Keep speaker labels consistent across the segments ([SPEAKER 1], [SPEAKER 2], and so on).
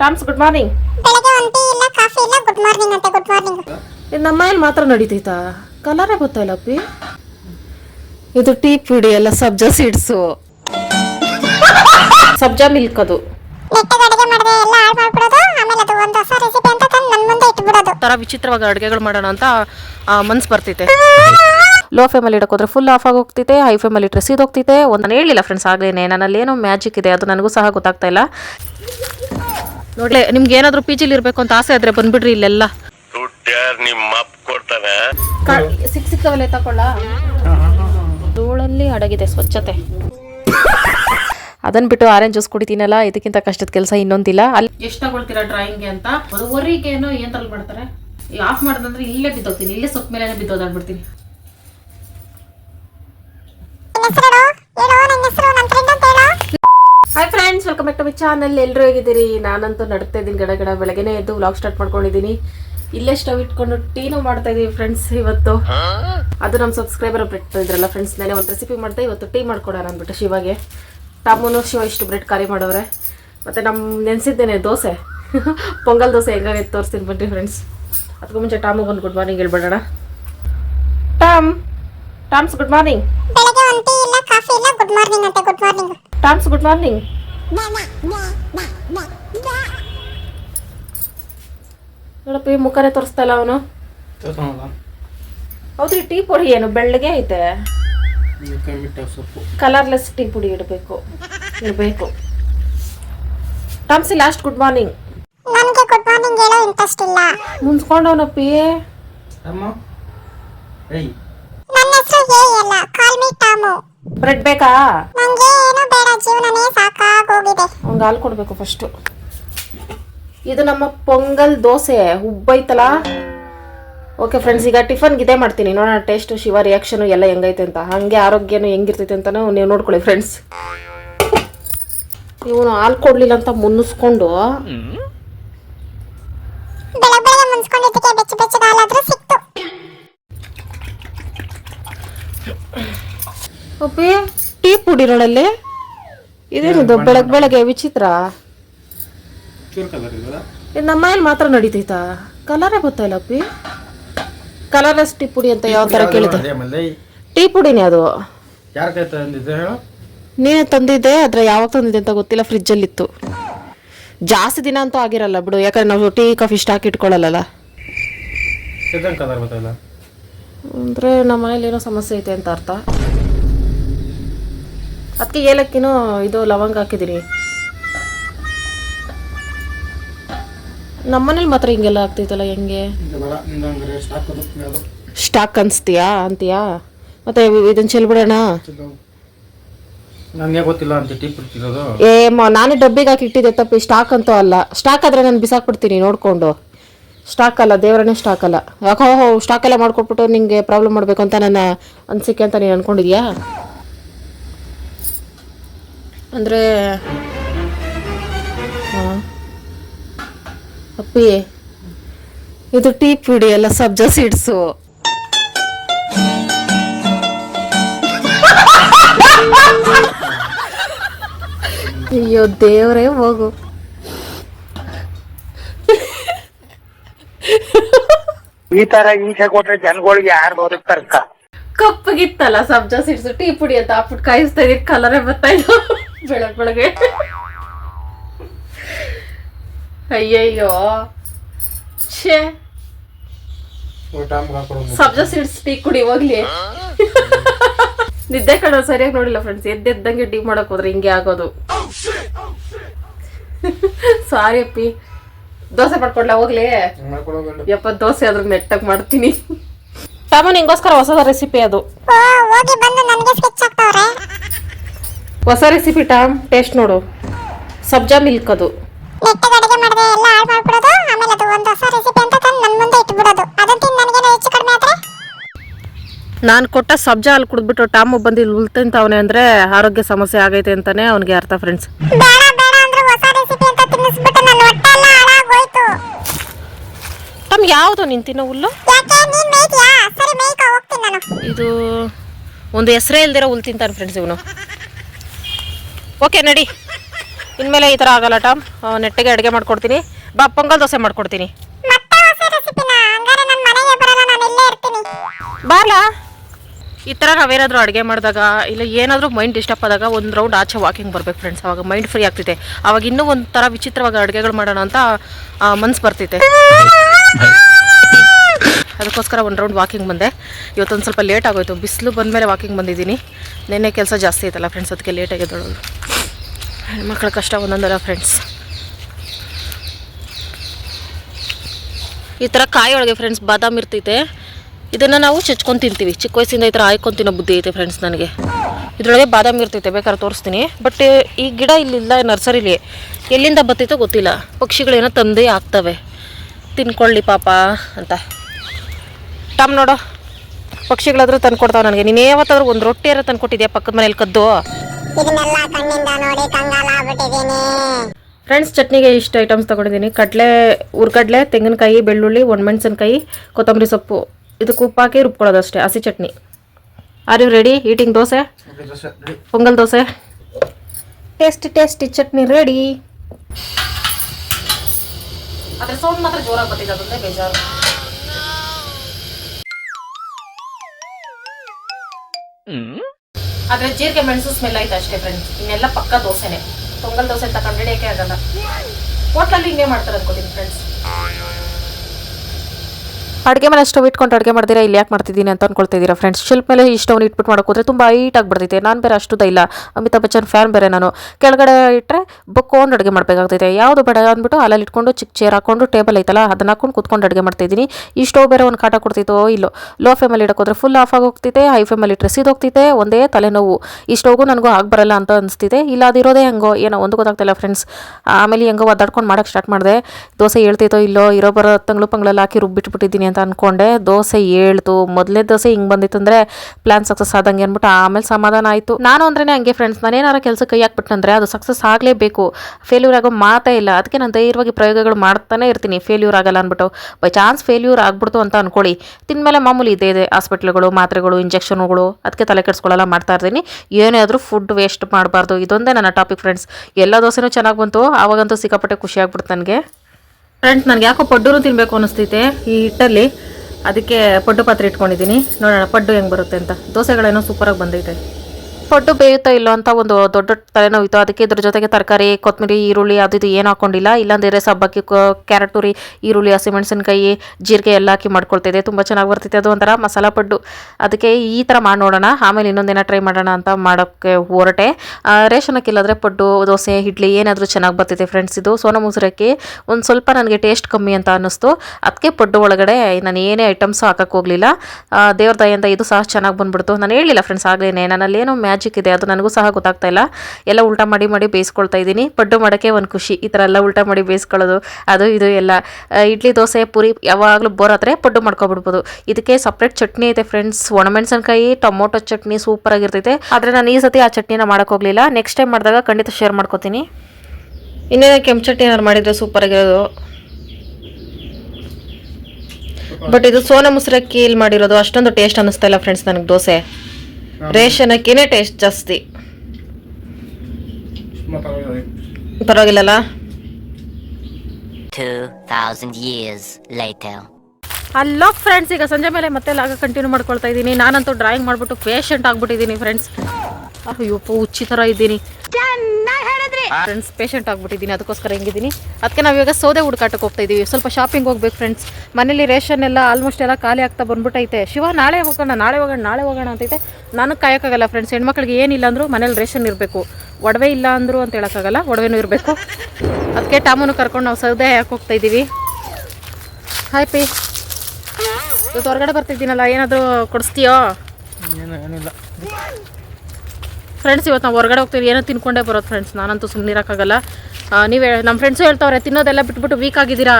[SPEAKER 1] Toms good morning
[SPEAKER 2] ಬೆಳಗ್ಗೆ ಒಂದು tea ಇಲ್ಲ ಕಾಫಿ ಇಲ್ಲ ಗುಡ್ ಮಾರ್ನಿಂಗ್ ಅಂತ ಗುಡ್ ಮಾರ್ನಿಂಗ್
[SPEAKER 1] ಇದು ನಮ್ಮ ಮನೇಲಿ ಮಾತ್ರ ನಡೀತೈತಾ? ಕಲರೇ ಗೊತ್ತಾಯಿಲ್ಲ ಅಪ್ಪಿ? ಇದು ಟೀ ಪುಡಿ ಎಲ್ಲ ಸಬ್ಜಾ ಸೀಡ್ಸು. ಸಬ್ಜಾ ಮಿಲ್ಕ್ ಅದು
[SPEAKER 2] ನೆಟ್ಟಗೆ ಅಡುಗೆ ಮಾಡ್ದೆ ಎಲ್ಲ ಹಾಳು ಮಾಡ್ಬಿಡೋದು ಆಮೇಲೆ ಅದು ಒಂದು ಹೊಸ ರೆಸಿಪಿ ಅಂತ ತಂದು ನನ್ನ ಮುಂದೆ ಇಟ್ಬಿಡೋದು.
[SPEAKER 1] ಥರ ವಿಚಿತ್ರವಾಗಿ ಅಡುಗೆಗಳು ಮಾಡೋಣ ಅಂತ ಮನ್ಸು ಬರ್ತೈತೆ. ಲೋ ಫ್ಲೇಮಲ್ಲಿ ಹೋದ್ರೆ ಫುಲ್ ಆಫ್ ಆಗಿ ಹೋಗ್ತಿದೆ ಹೈ ಫ್ಲೇಮಲ್ಲಿ ಇಟ್ಟರೆ ಸೀದೋಗ್ತಿದೆ ಒಂದು ನಾನು ಹೇಳಿಲ್ಲ ಫ್ರೆಂಡ್ಸ್ ಆಗಲೇನೆ ನನ್ನಲ್ಲಿ ಏನೋ ಮ್ಯಾಜಿಕ್ ಇದೆ ಅದು ನನಗೂ ಸಹ ಗೊತ್ತಾಗ್ತಾ ಇಲ್ಲ. ನೋಡ್ಲೆ ನಿಮ್ಗೆ ಏನಾದರೂ ಪಿ ಜಿಲಿ ಇರಬೇಕು ಅಂತ ಆಸೆ ಆದ್ರೆ ಬಂದ್ಬಿಡ್ರಿ ಇಲ್ಲೆಲ್ಲ. ಸಿಕ್ ತಕೊಳ್ಳ? ಧೂಳಲ್ಲಿ ಅಡಗಿದೆ ಸ್ವಚ್ಛತೆ. ಅದನ್ನ ಬಿಟ್ಟು ಆರೆಂಜ್ ಜ್ಯೂಸ್ ಕುಡಿತೀನಲ್ಲ ಇದಕ್ಕಿಂತ ಕಷ್ಟದ ಕೆಲಸ ಇನ್ನೊಂದಿಲ್ಲ. ಅಲ್ಲಿ ಎಷ್ಟು ತಗೊಳ್ತೀರಾ ಡ್ರಾಯಿಂಗ್ಗೆ ಅಂತ? ವರಿಗೆ ಏನೋ ಏನ್ ತಲ್ ಮಾಡ್ತಾರೆ? ಈಗ ಆಫ್ ಮಾಡಿದ್ರೆ ಇಲ್ಲೇ ಬಿದ್ದೋಗ್ತೀನಿ ಇಲ್ಲೇ ಸೊಪ್ಪ ಮೇಲೆ ಬಿದ್ದೋದಾಡ್ಬಿಡ್ತೀನಿ hi friends welcome back to my channel ಎಲ್ಲರೂ ಹೇಗಿದ್ದೀರಿ? ನಾನಂತೂ ನಡ್ತಾ ಇದ್ದೀನಿ ಗಡ ಗಡ. ಬೆಳಗ್ಗೆನೇ ಎದ್ದು ವ್ಲಾಗ್ ಸ್ಟಾರ್ಟ್ ಮಾಡ್ಕೊಂಡಿದ್ದೀನಿ. ಇಲ್ಲೇ ಸ್ಟವ್ ಇಟ್ಕೊಂಡು ಟೀನು ಮಾಡ್ತಾ ಇದೀವಿ ಫ್ರೆಂಡ್ಸ್ ಇವತ್ತು. ಅದು ನಮ್ಮ ಸಬ್ಸ್ಕ್ರೈಬರ್ ಇದ್ರಲ್ಲ ಫ್ರೆಂಡ್ಸ್ ನಾನೇ ಒಂದು ರೆಸಿಪಿ ಮಾಡ್ತಾ ಇವತ್ತು ಟೀ ಮಾಡ್ಕೊಡೋಣ ಅಂದ್ಬಿಟ್ಟು ಶಿವಾಗೆ. ಟಾಮೂನು ಶಿವ ಇಷ್ಟು ಬ್ರೆಡ್ ಖಾಲಿ ಮಾಡೋರೆ. ಮತ್ತು ನಮ್ಮ ನೆನೆಸಿದ್ದೇನೆ ದೋಸೆ. ಪೊಂಗಲ್ ದೋಸೆ ಹೆಂಗಾಗೈತೆ ತೋರಿಸ್ತೀನಿ ಬನ್ನಿ ಫ್ರೆಂಡ್ಸ್ ಅದಕ್ಕೂ ಮುಂಚೆ ಟಾಮಿಗೆ ಒಂದು good morning ಹೇಳ್ಬಿಡೋಣ. Tom, Toms good morning
[SPEAKER 2] good morning ಅಂತ good morning
[SPEAKER 1] Toms good morning ನೋಡಪ್ಪ ಈ ಮುಖನೇ ತೋರಿಸ್ತಾ ಇಲ್ಲ ಅವನು. ಹೌದ್ರಿ ಟೀ ಪುಡಿ ಏನು? ಬೆಳ್ಳಗೆ ಐತೆ.
[SPEAKER 3] ಸೊಪ್ಪು.
[SPEAKER 1] ಕಲರ್ಲೆಸ್ ಟೀ ಪುಡಿ ಇಡಬೇಕು. ಇರಬೇಕು ಟಾಮ್ಸಿ ಲಾಸ್ಟ್ ಗುಡ್ ಮಾರ್ನಿಂಗ್
[SPEAKER 2] ನನಗೆ ಗುಡ್ ಮಾರ್ನಿಂಗ್ ಹೇಳೋ ಇಂಟ್ರೆಸ್ಟ್ ಇಲ್ಲ.
[SPEAKER 1] ಮುನ್ಸ್ಕೊಂಡವನಪ್ಪಿ
[SPEAKER 3] ಅಮ್ಮ? ಏಯ್.
[SPEAKER 2] ನನ್ನ ಹೆಸರು ಏ ಅಲ್ಲ. Call me Tom.
[SPEAKER 1] ಬ್ರೆಡ್ ಬೇಕಾ
[SPEAKER 2] ನಂಗೆ ಏನು ಬೇಡ ಜೀವನನೇ ಸಾಕಾಗೋಗಿದೆ.
[SPEAKER 1] ಒಂದು ಹಾಲು ಕೊಡಬೇಕು ಫಸ್ಟು ಇದು ನಮ್ಮ ಪೊಂಗಲ್ ದೋಸೆ ಉಬ್ಬೈತಲ್ಲ ಓಕೆ ಫ್ರೆಂಡ್ಸ್ ಈಗ ಟಿಫನ್ಗೆ ಇದೇ ಮಾಡ್ತೀನಿ. ನೋಡೋಣ ಟೇಸ್ಟು ಶಿವ ರಿಯಾಕ್ಷನು ಎಲ್ಲ ಹೆಂಗೈತೆ ಅಂತ. ಹಾಗೆ ಆರೋಗ್ಯನು ಹೆಂಗಿರ್ತೈತೆ ಅಂತಲೂ ನೀವು ನೋಡ್ಕೊಳ್ಳಿ ಫ್ರೆಂಡ್ಸ್ ಇವನು ಹಾಲು ಕೊಡಲಿಲ್ಲ ಅಂತ ಮುನ್ನಿಸ್ಕೊಂಡು
[SPEAKER 2] ಬೆಳಗ್ಗೆ ಬೆಳಗ್ಗೆ ಮುನ್ಸ್ಕೊಂಡಿದ್ದಕ್ಕೆ ಬೆಚ್ಚ ಬೆಚ್ಚಗೆ ಹಾಲಾದ್ರೂ ಸಿಕ್ತು
[SPEAKER 1] ಒಪ್ಪಿ ಟೀ ಪುಡಿ ನೋಡಲ್ಲಿ ಇದೇನಿದು ಬೆಳಗ್ಗೆ ಬೆಳಗ್ಗೆ ವಿಚಿತ್ರ. ಇದು ನಮ್ಮ ಮನೇಲಿ ಮಾತ್ರ ನಡೀತೈತಾ? ಕಲರೇ ಗೊತ್ತಾಯಿಲ್ಲ ಅಪ್ಪಿ? ಕಲರ್ಲೆಸ್ ಟೀ ಪುಡಿ ಅಂತ ಯಾವ ಥರ ಕೇಳಿದೆ? ಟೀ ಪುಡಿನೇ ಅದು. ನೀನೇ ತಂದಿದ್ದೆ ಆದರೆ ಯಾವಾಗ ತಂದಿದ್ದೆ ಅಂತ ಗೊತ್ತಿಲ್ಲ ಫ್ರಿಜ್ಜಲ್ಲಿತ್ತು ಜಾಸ್ತಿ ದಿನ ಅಂತೂ ಆಗಿರಲ್ಲ ಬಿಡು ಯಾಕಂದ್ರೆ ನಾವು ಟೀ ಕಾಫಿ ಸ್ಟಾಕ್ ಇಟ್ಕೊಳ್ಳಲ್ಲ ಅಂದರೆ ನಮ್ಮ ಮನೇಲಿ ಏನೋ ಸಮಸ್ಯೆ ಐತೆ ಅಂತ ಅರ್ಥ. ಅದಕ್ಕೆ ಏಲಕ್ಕಿನೂ ಇದು ಲವಂಗ ಹಾಕಿದ್ದೀನಿ ನಮ್ಮ ಮನೇಲಿ ಮಾತ್ರ ಹಿಂಗೆಲ್ಲ ಆಗ್ತೈತಲ್ಲ ಹೆಂಗೆ?
[SPEAKER 3] ಸ್ಟಾಕ್
[SPEAKER 1] ಅನ್ಸ್ತೀಯಾ ಅಂತೀಯಾ? ಮತ್ತೆ ಇದನ್ನ ಚೆಲ್ಬಿಡೋಣ?
[SPEAKER 3] ನನಗೆ ಗೊತ್ತಿಲ್ಲ ಅಂತ
[SPEAKER 1] ಏ ನಾನೇ ಡಬ್ಬಿಗೆ ಹಾಕಿ ಇಟ್ಟಿದ್ದೆ ತಪ್ಪಿ ಸ್ಟಾಕ್ ಅಂತೂ ಅಲ್ಲ. ಸ್ಟಾಕ್ ಆದರೆ ನಾನು ಬಿಸಾಕ್ಬಿಡ್ತೀನಿ ನೋಡಿಕೊಂಡು. ಸ್ಟಾಕ್ ಅಲ್ಲ ದೇವರನ್ನೇ ಸ್ಟಾಕ್ ಅಲ್ಲ. ಯಾಕೋ ಹೋ ಸ್ಟಾಕ್ ಎಲ್ಲ ಮಾಡ್ಕೊಟ್ಬಿಟ್ಟು ನಿಮಗೆ ಪ್ರಾಬ್ಲಮ್ ಮಾಡಬೇಕು ಅಂತ ನನ್ನ ಅನಿಸಿಕೆ ಅಂತ ನೀನು ಅನ್ಕೊಂಡಿದ್ಯಾ? ಅಂದರೆ ಅಪ್ಪಿ ಇದು ಟೀ ಪುಡಿ ಎಲ್ಲ ಸಬ್ಜಾ ಸೀಡ್ಸು. ಅಯ್ಯೋ ದೇವರೇ ಹೋಗು.
[SPEAKER 4] ಈ ತರ ಹಿಂಸೆ ಕೊಟ್ರೆ ಜನಗಳಿಗೆ ಯಾರು ಬದುಕ್ತಾರಕ್ಕ
[SPEAKER 1] ಕಪ್ಪಗಿತ್ತಲ್ಲ ಸಬ್ಜಾ ಸಿಡ್ಸು ಟೀ ಪುಡಿ ಅಂತ ಹಾಕ್ಬಿಟ್ಟು ಕಾಯಿಸ್ತಾ ಇದ್ದೀರಿ ಕಲರೇ ಬರ್ತಾ ಇದ್ದು ಬೆಳಗ್ ಬೆಳಗ್ಗೆ. ಅಯ್ಯಯ್ಯೋ. ಛೇ. ಸಬ್ಜಾ ಸೀಡ್ಸ್ ಟೀ ಕುಡಿ ಹೋಗ್ಲಿ. ನಿದ್ದೆ ಕಡೆ ಸರಿಯಾಗಿ ನೋಡಿಲ್ಲ ಫ್ರೆಂಡ್ಸ್ ಎದ್ದೆದ್ದಂಗೆ ಟೀ ಮಾಡಕ್ ಹೋದ್ರೆ ಹಿಂಗೆ ಆಗೋದು. ಸಾರಿ ಅಪ್ಪಿ. ದೋಸೆ ಮಾಡ್ಕೊಡ್ಲಾ, ಹೋಗ್ಲಿ? ಯಪ್ಪ, ದೋಸೆ ಅದ್ರ ನೆಟ್ಟಾಗಿ ಮಾಡ್ತೀನಿ. ತಮ್ಮ, ನಿಂಗೋಸ್ಕರ ಹೊಸದ ರೆಸಿಪಿ ಅದು.
[SPEAKER 2] ಹೋಗಿ ಬಂದು ನನಗೆ ಸ್ಕೆಚ್ ಹಾಕ್ತವ್ರೆ.
[SPEAKER 1] ಹೊಸ ರೆಸಿಪಿ ಟಾಮ್ ಟೇಸ್ಟ್ ನೋಡು. ಸಬ್ಜಾ ಮಿಲ್ಕ್ ಅದು.
[SPEAKER 2] ನೆಟ್ಟಗೆ ಅಡುಗೆ ಮಾಡಿದೆ ಎಲ್ಲ ಹಾಳು ಮಾಡ್ಬಿಡೋದು ಆಮೇಲೆ ಅದು ಒಂದು ಹೊಸ ರೆಸಿಪಿ ಅಂತ ತಂದು ನನ್ನ ಮುಂದೆ ಇಟ್ಬಿಡೋದು. ಅದನ್ನ ತಿಂದು ನನಗೇನೋ ಹೆಚ್ಚು ಕಡಿಮೆ ಆದ್ರೆ?
[SPEAKER 1] ನಾನು ಕೊಟ್ಟ ಸಬ್ಜಾ ಅಲ್ಲಿ ಕುಡಿದ್ಬಿಟ್ಟು ಟಾಮು ಬಂದು ಇಲ್ಲಿ ಉಳ್ತಿಂತವನೆ ಅಂದರೆ ಆರೋಗ್ಯ ಸಮಸ್ಯೆ ಆಗೈತೆ ಅಂತಾನೆ ಅವನಿಗೆ ಅರ್ಥ ಫ್ರೆಂಡ್ಸ್
[SPEAKER 2] ಬೇಡ ಬೇಡ ಅಂದ್ರೆ ಹೊಸ ರೆಸಿಪಿ ಅಂತ ತಿನ್ನಿಸ್ಬಿಟ್ಟು ನನ್ನ ಹೊಟ್ಟೆ ಎಲ್ಲ ಹಾಳಾಗೋಯ್ತು.
[SPEAKER 1] ತಮ್ ಯಾವುದು ನೀನು ತಿನ್ನೋ ಹುಲ್ಲು?
[SPEAKER 2] ಯಾಕೆ ನೀನ್ ಮೇಯ್ದ್ಯಾ ಸರಿ ಮೇಯ್ಕ ಹೋಗ್ತೀನಿ ನಾನು.
[SPEAKER 1] ಇದು ಒಂದು ಹೆಸರೇ ಇಲ್ದಿರೋ ಹುಲ್ ತಿಂತಾನೆ ಫ್ರೆಂಡ್ಸ್ ಇವನು. ಓಕೆ ನಡಿ. ಇನ್ಮೇಲೆ ಈ ಥರ ಆಗಲ್ಲ ಟಾಮ್ ನೆಟ್ಟಿಗೆ ಅಡುಗೆ ಮಾಡ್ಕೊಡ್ತೀನಿ. ಬಾ ಪೊಂಗಲ್ ದೋಸೆ ಮಾಡ್ಕೊಡ್ತೀನಿ.
[SPEAKER 2] ಮತ್ತೆ ಹೊಸ ರೆಸಿಪಿನ ಹಂಗಾರೆ ನನ್ನ ಮನೆಗೆ ಬರಲ್ಲ ನಾನು ಇಲ್ಲೇ ಇರ್ತೀನಿ.
[SPEAKER 1] ಬಾರ್ಲಾ? ಈ ಥರ ನಾವೇನಾದರೂ ಅಡುಗೆ ಮಾಡಿದಾಗ ಇಲ್ಲ ಏನಾದರೂ ಮೈಂಡ್ ಡಿಸ್ಟರ್ಬ್ ಆದಾಗ ಒಂದು ರೌಂಡ್ ಆಚೆ ವಾಕಿಂಗ್ ಬರ್ಬೇಕು ಫ್ರೆಂಡ್ಸ್ ಅವಾಗ ಮೈಂಡ್ ಫ್ರೀ ಆಗ್ತೈತೆ ಅವಾಗ ಇನ್ನೂ ಒಂಥರ ವಿಚಿತ್ರವಾಗಿ ಅಡುಗೆಗಳು ಮಾಡೋಣ ಅಂತ ಮನಸ್ಸು ಬರ್ತೈತೆ ಅದಕ್ಕೋಸ್ಕರ ಒಂದು ರೌಂಡ್ ವಾಕಿಂಗ್ ಬಂದೆ. ಇವತ್ತೊಂದು ಸ್ವಲ್ಪ ಲೇಟ್ ಆಗೋಯ್ತು. ಬಿಸಿಲು ಬಂದಮೇಲೆ ವಾಕಿಂಗ್ ಬಂದಿದ್ದೀನಿ. ನಿನ್ನೆ ಕೆಲಸ ಜಾಸ್ತಿ ಐತಲ್ಲ ಫ್ರೆಂಡ್ಸ್ ಅದಕ್ಕೆ ಲೇಟಾಗಿ ಎದ್ದೋಳೋದು. ಹೆಣ್ಮಕ್ಳ ಕಷ್ಟ ಒಂದೊಂದಲ್ಲ ಫ್ರೆಂಡ್ಸ್ ಈ ಥರ ಕಾಯಿ ಒಳಗೆ ಫ್ರೆಂಡ್ಸ್ ಬಾದಾಮಿ ಇರ್ತೈತೆ. ಇದನ್ನು ನಾವು ಚಚ್ಕೊಂಡು ತಿಂತೀವಿ. ಚಿಕ್ಕ ವಯಸ್ಸಿಂದ ಈ ಥರ ಆಯ್ಕೊಂಡು ತಿನ್ನೋ ಬುದ್ಧಿ ಐತೆ ಫ್ರೆಂಡ್ಸ್ ನನಗೆ. ಇದರೊಳಗೆ ಬಾದಾಮಿ ಇರ್ತೈತೆ, ಬೇಕಾದ್ರೆ ತೋರಿಸ್ತೀನಿ. ಬಟ್ ಈ ಗಿಡ ಇಲ್ಲಿಲ್ಲ ನರ್ಸರಿಲಿ ಎಲ್ಲಿಂದ ಬರ್ತೈತೋ ಗೊತ್ತಿಲ್ಲ. ಪಕ್ಷಿಗಳೇನೋ ತಂದೇ ಆಗ್ತವೆ ತಿನ್ಕೊಳ್ಳಿ ಪಾಪ ಅಂತ. ಟಮ್ ನೋಡು. ಪಕ್ಷಿಗಳಾದ್ರೂ ತಂದ್ಕೊಡ್ತಾವೆ ನನಗೆ. ನೀನು ಯಾವತ್ತಾದ್ರೂ ಒಂದು ರೊಟ್ಟಿ ಯಾರು ತಂದ್ಕೊಟ್ಟಿದ್ಯಾ ಪಕ್ಕದ ಮನೇಲಿ ಕದ್ದು?
[SPEAKER 2] ಇದನ್ನೆಲ್ಲ ಕಣ್ಣಿಂದ ನೋಡಿ ಕಂಗಾಲ ಆಗ್ಬಿಟ್ಟಿದೀನಿ
[SPEAKER 1] ಫ್ರೆಂಡ್ಸ್ ಚಟ್ನಿಗೆ ಇಷ್ಟು ಐಟಮ್ಸ್ ತೊಗೊಂಡಿದ್ದೀನಿ ಕಡಲೆ ಹುರ್ಗಡ್ಲೆ ತೆಂಗಿನಕಾಯಿ ಬೆಳ್ಳುಳ್ಳಿ ಒಣಮೆಣಸಿನ್ಕಾಯಿ ಕೊತ್ತಂಬರಿ ಸೊಪ್ಪು. ಇದಕ್ಕೆ ಉಪ್ಪು ಹಾಕಿ ರುಬ್ಕೊಳ್ಳೋದು ಅಷ್ಟೇ ಹಸಿ chutney. Are you ready eating dosa?
[SPEAKER 3] Dosa ready
[SPEAKER 1] pongal dosa? Tasty tasty chutney ready ಅದ್ರ ಸೌಂಡ್ ಮಾತ್ರ ಜೋರಾಗಿ ಬರ್ತಿದೆ ಅದೊಂದೇ ಬೇಜಾರು. ಆದ್ರೆ ಜೀರಿಗೆ ಮೆಣಸು ಸ್ಮೆಲ್ ಆಯ್ತು ಅಷ್ಟೇ ಫ್ರೆಂಡ್ಸ್ ಇನ್ನೆಲ್ಲ ಪಕ್ಕ ದೋಸೆನೆ. ಪೊಂಗಲ್ ದೋಸೆ ತಗೊಂಡು ಆಗಲ್ಲ. ಹೋಟ್ಲಲ್ಲಿ ಹಿಂಗೆ ಮಾಡ್ತಾರೆ ಅನ್ಕೋತೀನಿ ಫ್ರೆಂಡ್ಸ್ ಅಡುಗೆ ಮನೆ ಸ್ಟವ್ ಇಟ್ಕೊಂಡು ಅಡುಗೆ ಮಾಡ್ತೀರಾ ಇಲ್ಲಿ ಯಾಕೆ ಮಾಡ್ತಿದ್ದೀನಿ ಅಂತ ಅಂದ್ಕೊಳ್ತಿದ್ದೀರಾ ಫ್ರೆಂಡ್ಸ್ ಶಿಲ್ಪ್ ಮೇಲೆ ಈ ಸ್ಟವ್ನ ಇಟ್ಬಿಟ್ಟು ಮಾಡೋಕೆ ಹೋದ್ರೆ ತುಂಬ ಹೈಟಾಗಿ ಆಗಿಬಿಡ್ತೈತೆ. ನಾನು ಬೇರೆ ಅಷ್ಟು ಇಲ್ಲ. ಅಮಿತಾಬ್ ಬಚ್ಚನ್ ಫ್ಯಾನ್ ಬೇರೆ ನಾನು. ಕೆಳಗಡೆ ಇಟ್ಟರೆ ಬಕ್ಕೊಂಡು ಅಡುಗೆ ಮಾಡಬೇಕಾಗ್ತೈತೆ. ಯಾವುದು ಬೇಡ ಅಂದ್ಬಿಟ್ಟು ಅಲ್ಲಲ್ಲಿ ಇಟ್ಕೊಂಡು ಚಿಕ್ಕ ಚೇರ್ ಹಾಕೊಂಡು ಟೇಬಲ್ ಐತಲ್ಲ, ಅದನ್ನ ಹಾಕೊಂಡು ಕುತ್ಕೊಂಡು ಅಡುಗೆ ಮಾಡ್ತಿದ್ದೀನಿ. ಈ ಸ್ಟವ್ ಬೇರೆ ಒಂದು ಕಾಟ ಕೊಡ್ತೈತೋ ಇಲ್ಲೋ. ಲೋ ಫೇಮಲ್ಲಿ ಇಡೋಕೋದ್ರೆ ಫುಲ್ ಆಫ್ ಆಗಿ ಹೋಗ್ತೈತೆ ಹೈ ಫೇಮಲ್ಲಿ ಇಟ್ಟರೆ ಹೋಗ್ತೈತೆ ಒಂದೇ ತಲೆನೋವು. ಈ ಸ್ಟವ್ಗೂ ನನಗೂ ಆಗಿ ಬರಲ್ಲ ಅಂತ ಅನಿಸ್ತಿದೆ. ಇಲ್ಲ, ಅದಿರೋದೇ ಹೆಂಗೋ, ಏನೋ ಒಂದು ಗೊತ್ತಾಗ್ತಿಲ್ಲ ಫ್ರೆಂಡ್ಸ್ ಆಮೇಲೆ ಹೆಂಗೋ ಒದ್ದಾಡ್ಕೊಂಡು ಮಾಡೋಕ್ಕೆ ಸ್ಟಾರ್ಟ್ ಮಾಡಿದೆ. ದೋಸೆ ಹೇಳ್ತೈತೋ ಇಲ್ಲೋ, ಇರೋ ಬರೋ ತಂಗ್ಳು ಪಂಗಳಲ್ಲಿ ಹಾಕಿ ರುಬ್ಬಿಟ್ಬಿಟ್ಟಿದ್ದೀನಿ ಅಂತ ಅಂದ್ಕೊಂಡೆ ದೋಸೆ ಹೇಳ್ತು. ಮೊದಲೇ ದೋಸೆ ಹಿಂಗೆ ಬಂದಿತ್ತು ಅಂದರೆ ಪ್ಲ್ಯಾನ್ ಸಕ್ಸಸ್ ಆದಂಗೆ ಅಂದ್ಬಿಟ್ಟು ಆಮೇಲೆ ಸಮಾಧಾನ ಆಯಿತು. ನಾನು ಅಂದ್ರೆ ಹಂಗೆ ಫ್ರೆಂಡ್ಸ್ ನಾನೇನಾರ ಕೆಲಸ ಕೈ ಹಾಕ್ಬಿಟ್ಟಂದ್ರೆ ಅದು ಸಕ್ಸಸ್ ಆಗಲೇಬೇಕು. ಫೇಲ್ಯೂರ್ ಆಗೋ ಮಾತೇ ಇಲ್ಲ. ಅದಕ್ಕೆ ನಾನು ಧೈರ್ಯವಾಗಿ ಪ್ರಯೋಗಗಳು ಮಾಡ್ತಾನೆ ಇರ್ತೀನಿ. ಫೇಲ್ಯೂರ್ ಆಗಲ್ಲ ಅಂದ್ಬಿಟ್ಟು ಬೈ ಚಾನ್ಸ್ ಫೇಲ್ಯೂರ್ ಆಗ್ಬಿಡ್ತು ಅಂತ ಅನ್ಕೊಳ್ಳಿ. ತಿಂದಮೇಲೆ ಮಾಮೂಲಿ ಇದೆ ಇದೆ. ಹಾಸ್ಪಿಟ್ಲ್ಗಳು ಮಾತ್ರೆಗಳು ಇಂಜೆಕ್ಷನ್ಗಳು ಅದಕ್ಕೆ ತಲೆ ಕೆಡಿಸ್ಕೊಳ್ಳಲ್ಲ ಮಾಡ್ತಾ ಇರ್ತೀನಿ. ಏನೇ ಫುಡ್ ವೇಸ್ಟ್ ಮಾಡಬಾರ್ದು. ಇದೊಂದೇ ನನ್ನ ಟಾಪಿಕ್ ಫ್ರೆಂಡ್ಸ್ ಎಲ್ಲ ದೋಸೆನೂ ಚೆನ್ನಾಗಿ ಬಂತು. ಆವಾಗಂತೂ ಸಿಕ್ಕಾಪಟ್ಟೆ ಖುಷಿ ಆಗ್ಬಿಡ್ತು ನನಗೆ. ಫ್ರೆಂಡ್ಸ್ ನನಗೆ ಯಾಕೋ ಪಡ್ಡೂರು ತಿನ್ನಬೇಕು ಅನಿಸ್ತೈತೆ ಈ ಹಿಟ್ಟಲ್ಲಿ. ಅದಕ್ಕೆ ಪಡ್ಡು ಪಾತ್ರೆ ಇಟ್ಕೊಂಡಿದ್ದೀನಿ. ನೋಡೋಣ, ಪಡ್ಡು ಹೆಂಗೆ ಬರುತ್ತೆ ಅಂತ. ದೋಸೆಗಳೇನೋ ಸೂಪರಾಗಿ ಬಂದೈತೆ. ಪಡ್ಡು ಬೇಯುತ್ತಾ ಇಲ್ಲೋ ಅಂತ ಒಂದು ದೊಡ್ಡ ತಲೆನೋವಿತ್ತು ಅದಕ್ಕೆ ಇದ್ರ ಜೊತೆಗೆ ತರಕಾರಿ ಕೊತ್ತಂಬರಿ ಈರುಳ್ಳಿ ಅದು ಇದು ಏನು ಹಾಕೊಂಡಿಲ್ಲ. ಇಲ್ಲಾಂದ್ರೆ ಸಬ್ಬಕ್ಕಿ ಕ್ಯಾರೆಟ್ ತುರಿ, ಈರುಳ್ಳಿ ಹಸಿಮೆಣಸಿನ್ಕಾಯಿ ಜೀರಿಗೆ ಎಲ್ಲ ಹಾಕಿ ಮಾಡ್ಕೊಳ್ತಿದ್ದೆ. ತುಂಬ ಚೆನ್ನಾಗಿ ಬರ್ತಿದೆ ಅದು ಒಂಥರ ಮಸಾಲ ಪಡ್ಡು. ಅದಕ್ಕೆ ಈ ಥರ ಮಾಡಿ ನೋಡೋಣ. ಆಮೇಲೆ ಇನ್ನೊಂದಿನ ಟ್ರೈ ಮಾಡೋಣ ಅಂತ ಮಾಡೋಕ್ಕೆ ಹೊರಟೆ. ರೇಷನ್ ಅಕ್ಕಿ ಇಲ್ಲಾಂದ್ರೆ ಪಡ್ಡು, ದೋಸೆ, ಇಡ್ಲಿ ಏನಾದರೂ ಚೆನ್ನಾಗಿ ಬರ್ತಿದೆ ಫ್ರೆಂಡ್ಸ್ ಇದು ಸೋನಾ ಮುಸುರಕ್ಕೆ ಒಂದು ಸ್ವಲ್ಪ ನನಗೆ ಟೇಸ್ಟ್ ಕಮ್ಮಿ ಅಂತ ಅನ್ನಿಸ್ತು. ಅದಕ್ಕೆ ಪಡ್ಡು ಒಳಗಡೆ ನಾನು ಏನೇ ಐಟಮ್ಸ್ ಹಾಕೋಕ್ಕೋಗಲಿಲ್ಲ ದೇವ್ರ ದಯಿಂದ ಇದು ಸಹ ಚೆನ್ನಾಗಿ ಬಂದ್ಬಿಡ್ತು. ನಾನು ಹೇಳಿಲ್ಲ ಫ್ರೆಂಡ್ಸ್ ಆಗಲೇ ನನ್ನಲ್ಲೇನೋ ಮ್ಯಾಜಿಕ್ ಇದೆ, ಅದು ನನಗೂ ಸಹ ಗೊತ್ತಾಗ್ತಾ ಇಲ್ಲ. ಎಲ್ಲ ಉಲ್ಟಾ ಮಾಡಿ ಮಾಡಿ ಬೇಯಿಸ್ಕೊಳ್ತಾ ಇದ್ದೀನಿ. ಪಡ್ಡು ಮಾಡೋಕ್ಕೆ ಒಂದು ಖುಷಿ. ಈ ಥರ ಎಲ್ಲ ಉಲ್ಟಾ ಮಾಡಿ ಬೇಯಿಸ್ಕೊಳ್ಳೋದು, ಅದು ಇದು ಎಲ್ಲ. ಇಡ್ಲಿ ದೋಸೆ, ಪುರಿ ಯಾವಾಗಲೂ ಬೋರ್ ಆದರೆ ಪಡ್ಡು ಮಾಡ್ಕೊಬಿಡ್ಬೋದು. ಇದಕ್ಕೆ ಸಪ್ರೇಟ್ ಚಟ್ನಿ ಐತೆ ಫ್ರೆಂಡ್ಸ್ ಒಣಮೆಣಸಿನಕಾಯಿ, ಟೊಮೊಟೊ ಚಟ್ನಿ ಸೂಪರ್ ಆಗಿರ್ತೈತೆ. ಆದರೆ ನಾನು ಈ ಸತಿ ಆ ಚಟ್ನಿನ ಮಾಡೋಕೆ ಹೋಗಲಿಲ್ಲ. ನೆಕ್ಸ್ಟ್ ಟೈಮ್ ಮಾಡಿದಾಗ ಖಂಡಿತ ಶೇರ್ ಮಾಡ್ಕೋತೀನಿ. ಇನ್ನೇನು ಕೆಂಪು ಚಟ್ನಿ ಏನಾದ್ರು ಮಾಡಿದರೆ ಸೂಪರ್ ಆಗಿರೋದು. ಬಟ್ ಇದು ಸೋನಾ ಮುಸ್ರಕ್ಕಿಯಲ್ಲಿ ಮಾಡಿರೋದು, ಅಷ್ಟೊಂದು ಟೇಸ್ಟ್ ಅನ್ನಿಸ್ತಾ ಇಲ್ಲ ಫ್ರೆಂಡ್ಸ್ ನನಗೆ ದೋಸೆ. ರೇಷನ್ ಅಕ್ಕಿನೇ ಟೇಸ್ಟ್ ಜಾಸ್ತಿ. ಪರವಾಗಿಲ್ಲಲ್ಲ?
[SPEAKER 5] 2,000 years later.
[SPEAKER 1] ಅಲ್ಲ ಫ್ರೆಂಡ್ಸ್ ಈಗ ಸಂಜೆ ಮೇಲೆ ಮತ್ತೆ ಲಾಗ ಕಂಟಿನ್ಯೂ ಮಾಡ್ಕೊಳ್ತಾ ಇದ್ದೀನಿ. ನಾನಂತೂ ಡ್ರಾಯಿಂಗ್ ಮಾಡ್ಬಿಟ್ಟು ಪೇಷಂಟ್ ಆಗ್ಬಿಟ್ಟಿದ್ದೀನಿ ಫ್ರೆಂಡ್ಸ್ ಅಯ್ಯೋ ಹುಚ್ಚಿ ಥರ ಇದ್ದೀನಿ. ಫ್ರೆಂಡ್ಸ್ ಪೇಷಂಟ್ ಆಗ್ಬಿಟ್ಟಿದ್ದೀನಿ, ಅದಕ್ಕೋಸ್ಕರ ಹೆಂಗಿದ್ದೀನಿ. ಅದಕ್ಕೆ ನಾವು ಇವಾಗ ಸೌದೆ ಹುಡುಕಾಟಕ್ಕೆ ಹೋಗ್ತಾ ಇದ್ದೀವಿ ಸ್ವಲ್ಪ ಶಾಪಿಂಗ್ ಹೋಗ್ಬೇಕು ಫ್ರೆಂಡ್ಸ್ ಮನೇಲಿ ರೇಷನ್ ಎಲ್ಲ ಆಲ್ಮೋಸ್ಟ್ ಎಲ್ಲ ಖಾಲಿ ಆಗ್ತಾ ಬಂದ್ಬಿಟ್ಟೈತೆ. ಶಿವ, ನಾಳೆ ಹೋಗೋಣ ನಾಳೆ ಹೋಗೋಣ ನಾಳೆ ಹೋಗೋಣ ಅಂತೈತೆ. ನಾನು ಕಾಯೋಕ್ಕಾಗಲ್ಲ ಫ್ರೆಂಡ್ಸ್ ಹೆಣ್ಮಕ್ಳಿಗೆ ಏನಿಲ್ಲ ಅಂದರೂ ಮನೇಲಿ ರೇಷನ್ ಇರಬೇಕು. ಒಡವೆ ಇಲ್ಲ ಅಂದರು ಅಂತ ಹೇಳೋಕ್ಕಾಗಲ್ಲ, ಒಡವೆನೂ ಇರಬೇಕು. ಅದಕ್ಕೆ ಟಾಮನು ಕರ್ಕೊಂಡು ನಾವು ಸೌದೆ ಹಾಕಿ ಹೋಗ್ತಾ ಇದ್ದೀವಿ ಹಾಯ್ ಪಿ ಇವತ್ತು ಹೊರಗಡೆ ಬರ್ತಿದ್ದೀನಲ್ಲ, ಏನಾದರೂ ಕೊಡಿಸ್ತೀಯೋ?
[SPEAKER 3] ಏನು, ಏನಿಲ್ಲ.
[SPEAKER 1] ಫ್ರೆಂಡ್ಸ್ ಇವತ್ತು ನಾವು ಹೊರಗಡೆ ಹೋಗ್ತೀವಿ ಏನೋ ತಿನ್ಕೊಂಡೇ ಬರೋದು ಫ್ರೆಂಡ್ಸ್ ನಾನಂತೂ ಸುಮ್ಮನೆ ಇರೋಕ್ಕಾಗಲ್ಲ. ನೀವೇ ನಮ್ಮ ಫ್ರೆಂಡ್ಸು ಹೇಳ್ತವ್ರೆ, ತಿನ್ನೋದೆಲ್ಲ ಬಿಟ್ಬಿಟ್ಟು ವೀಕ್ ಆಗಿದ್ದೀರಾ?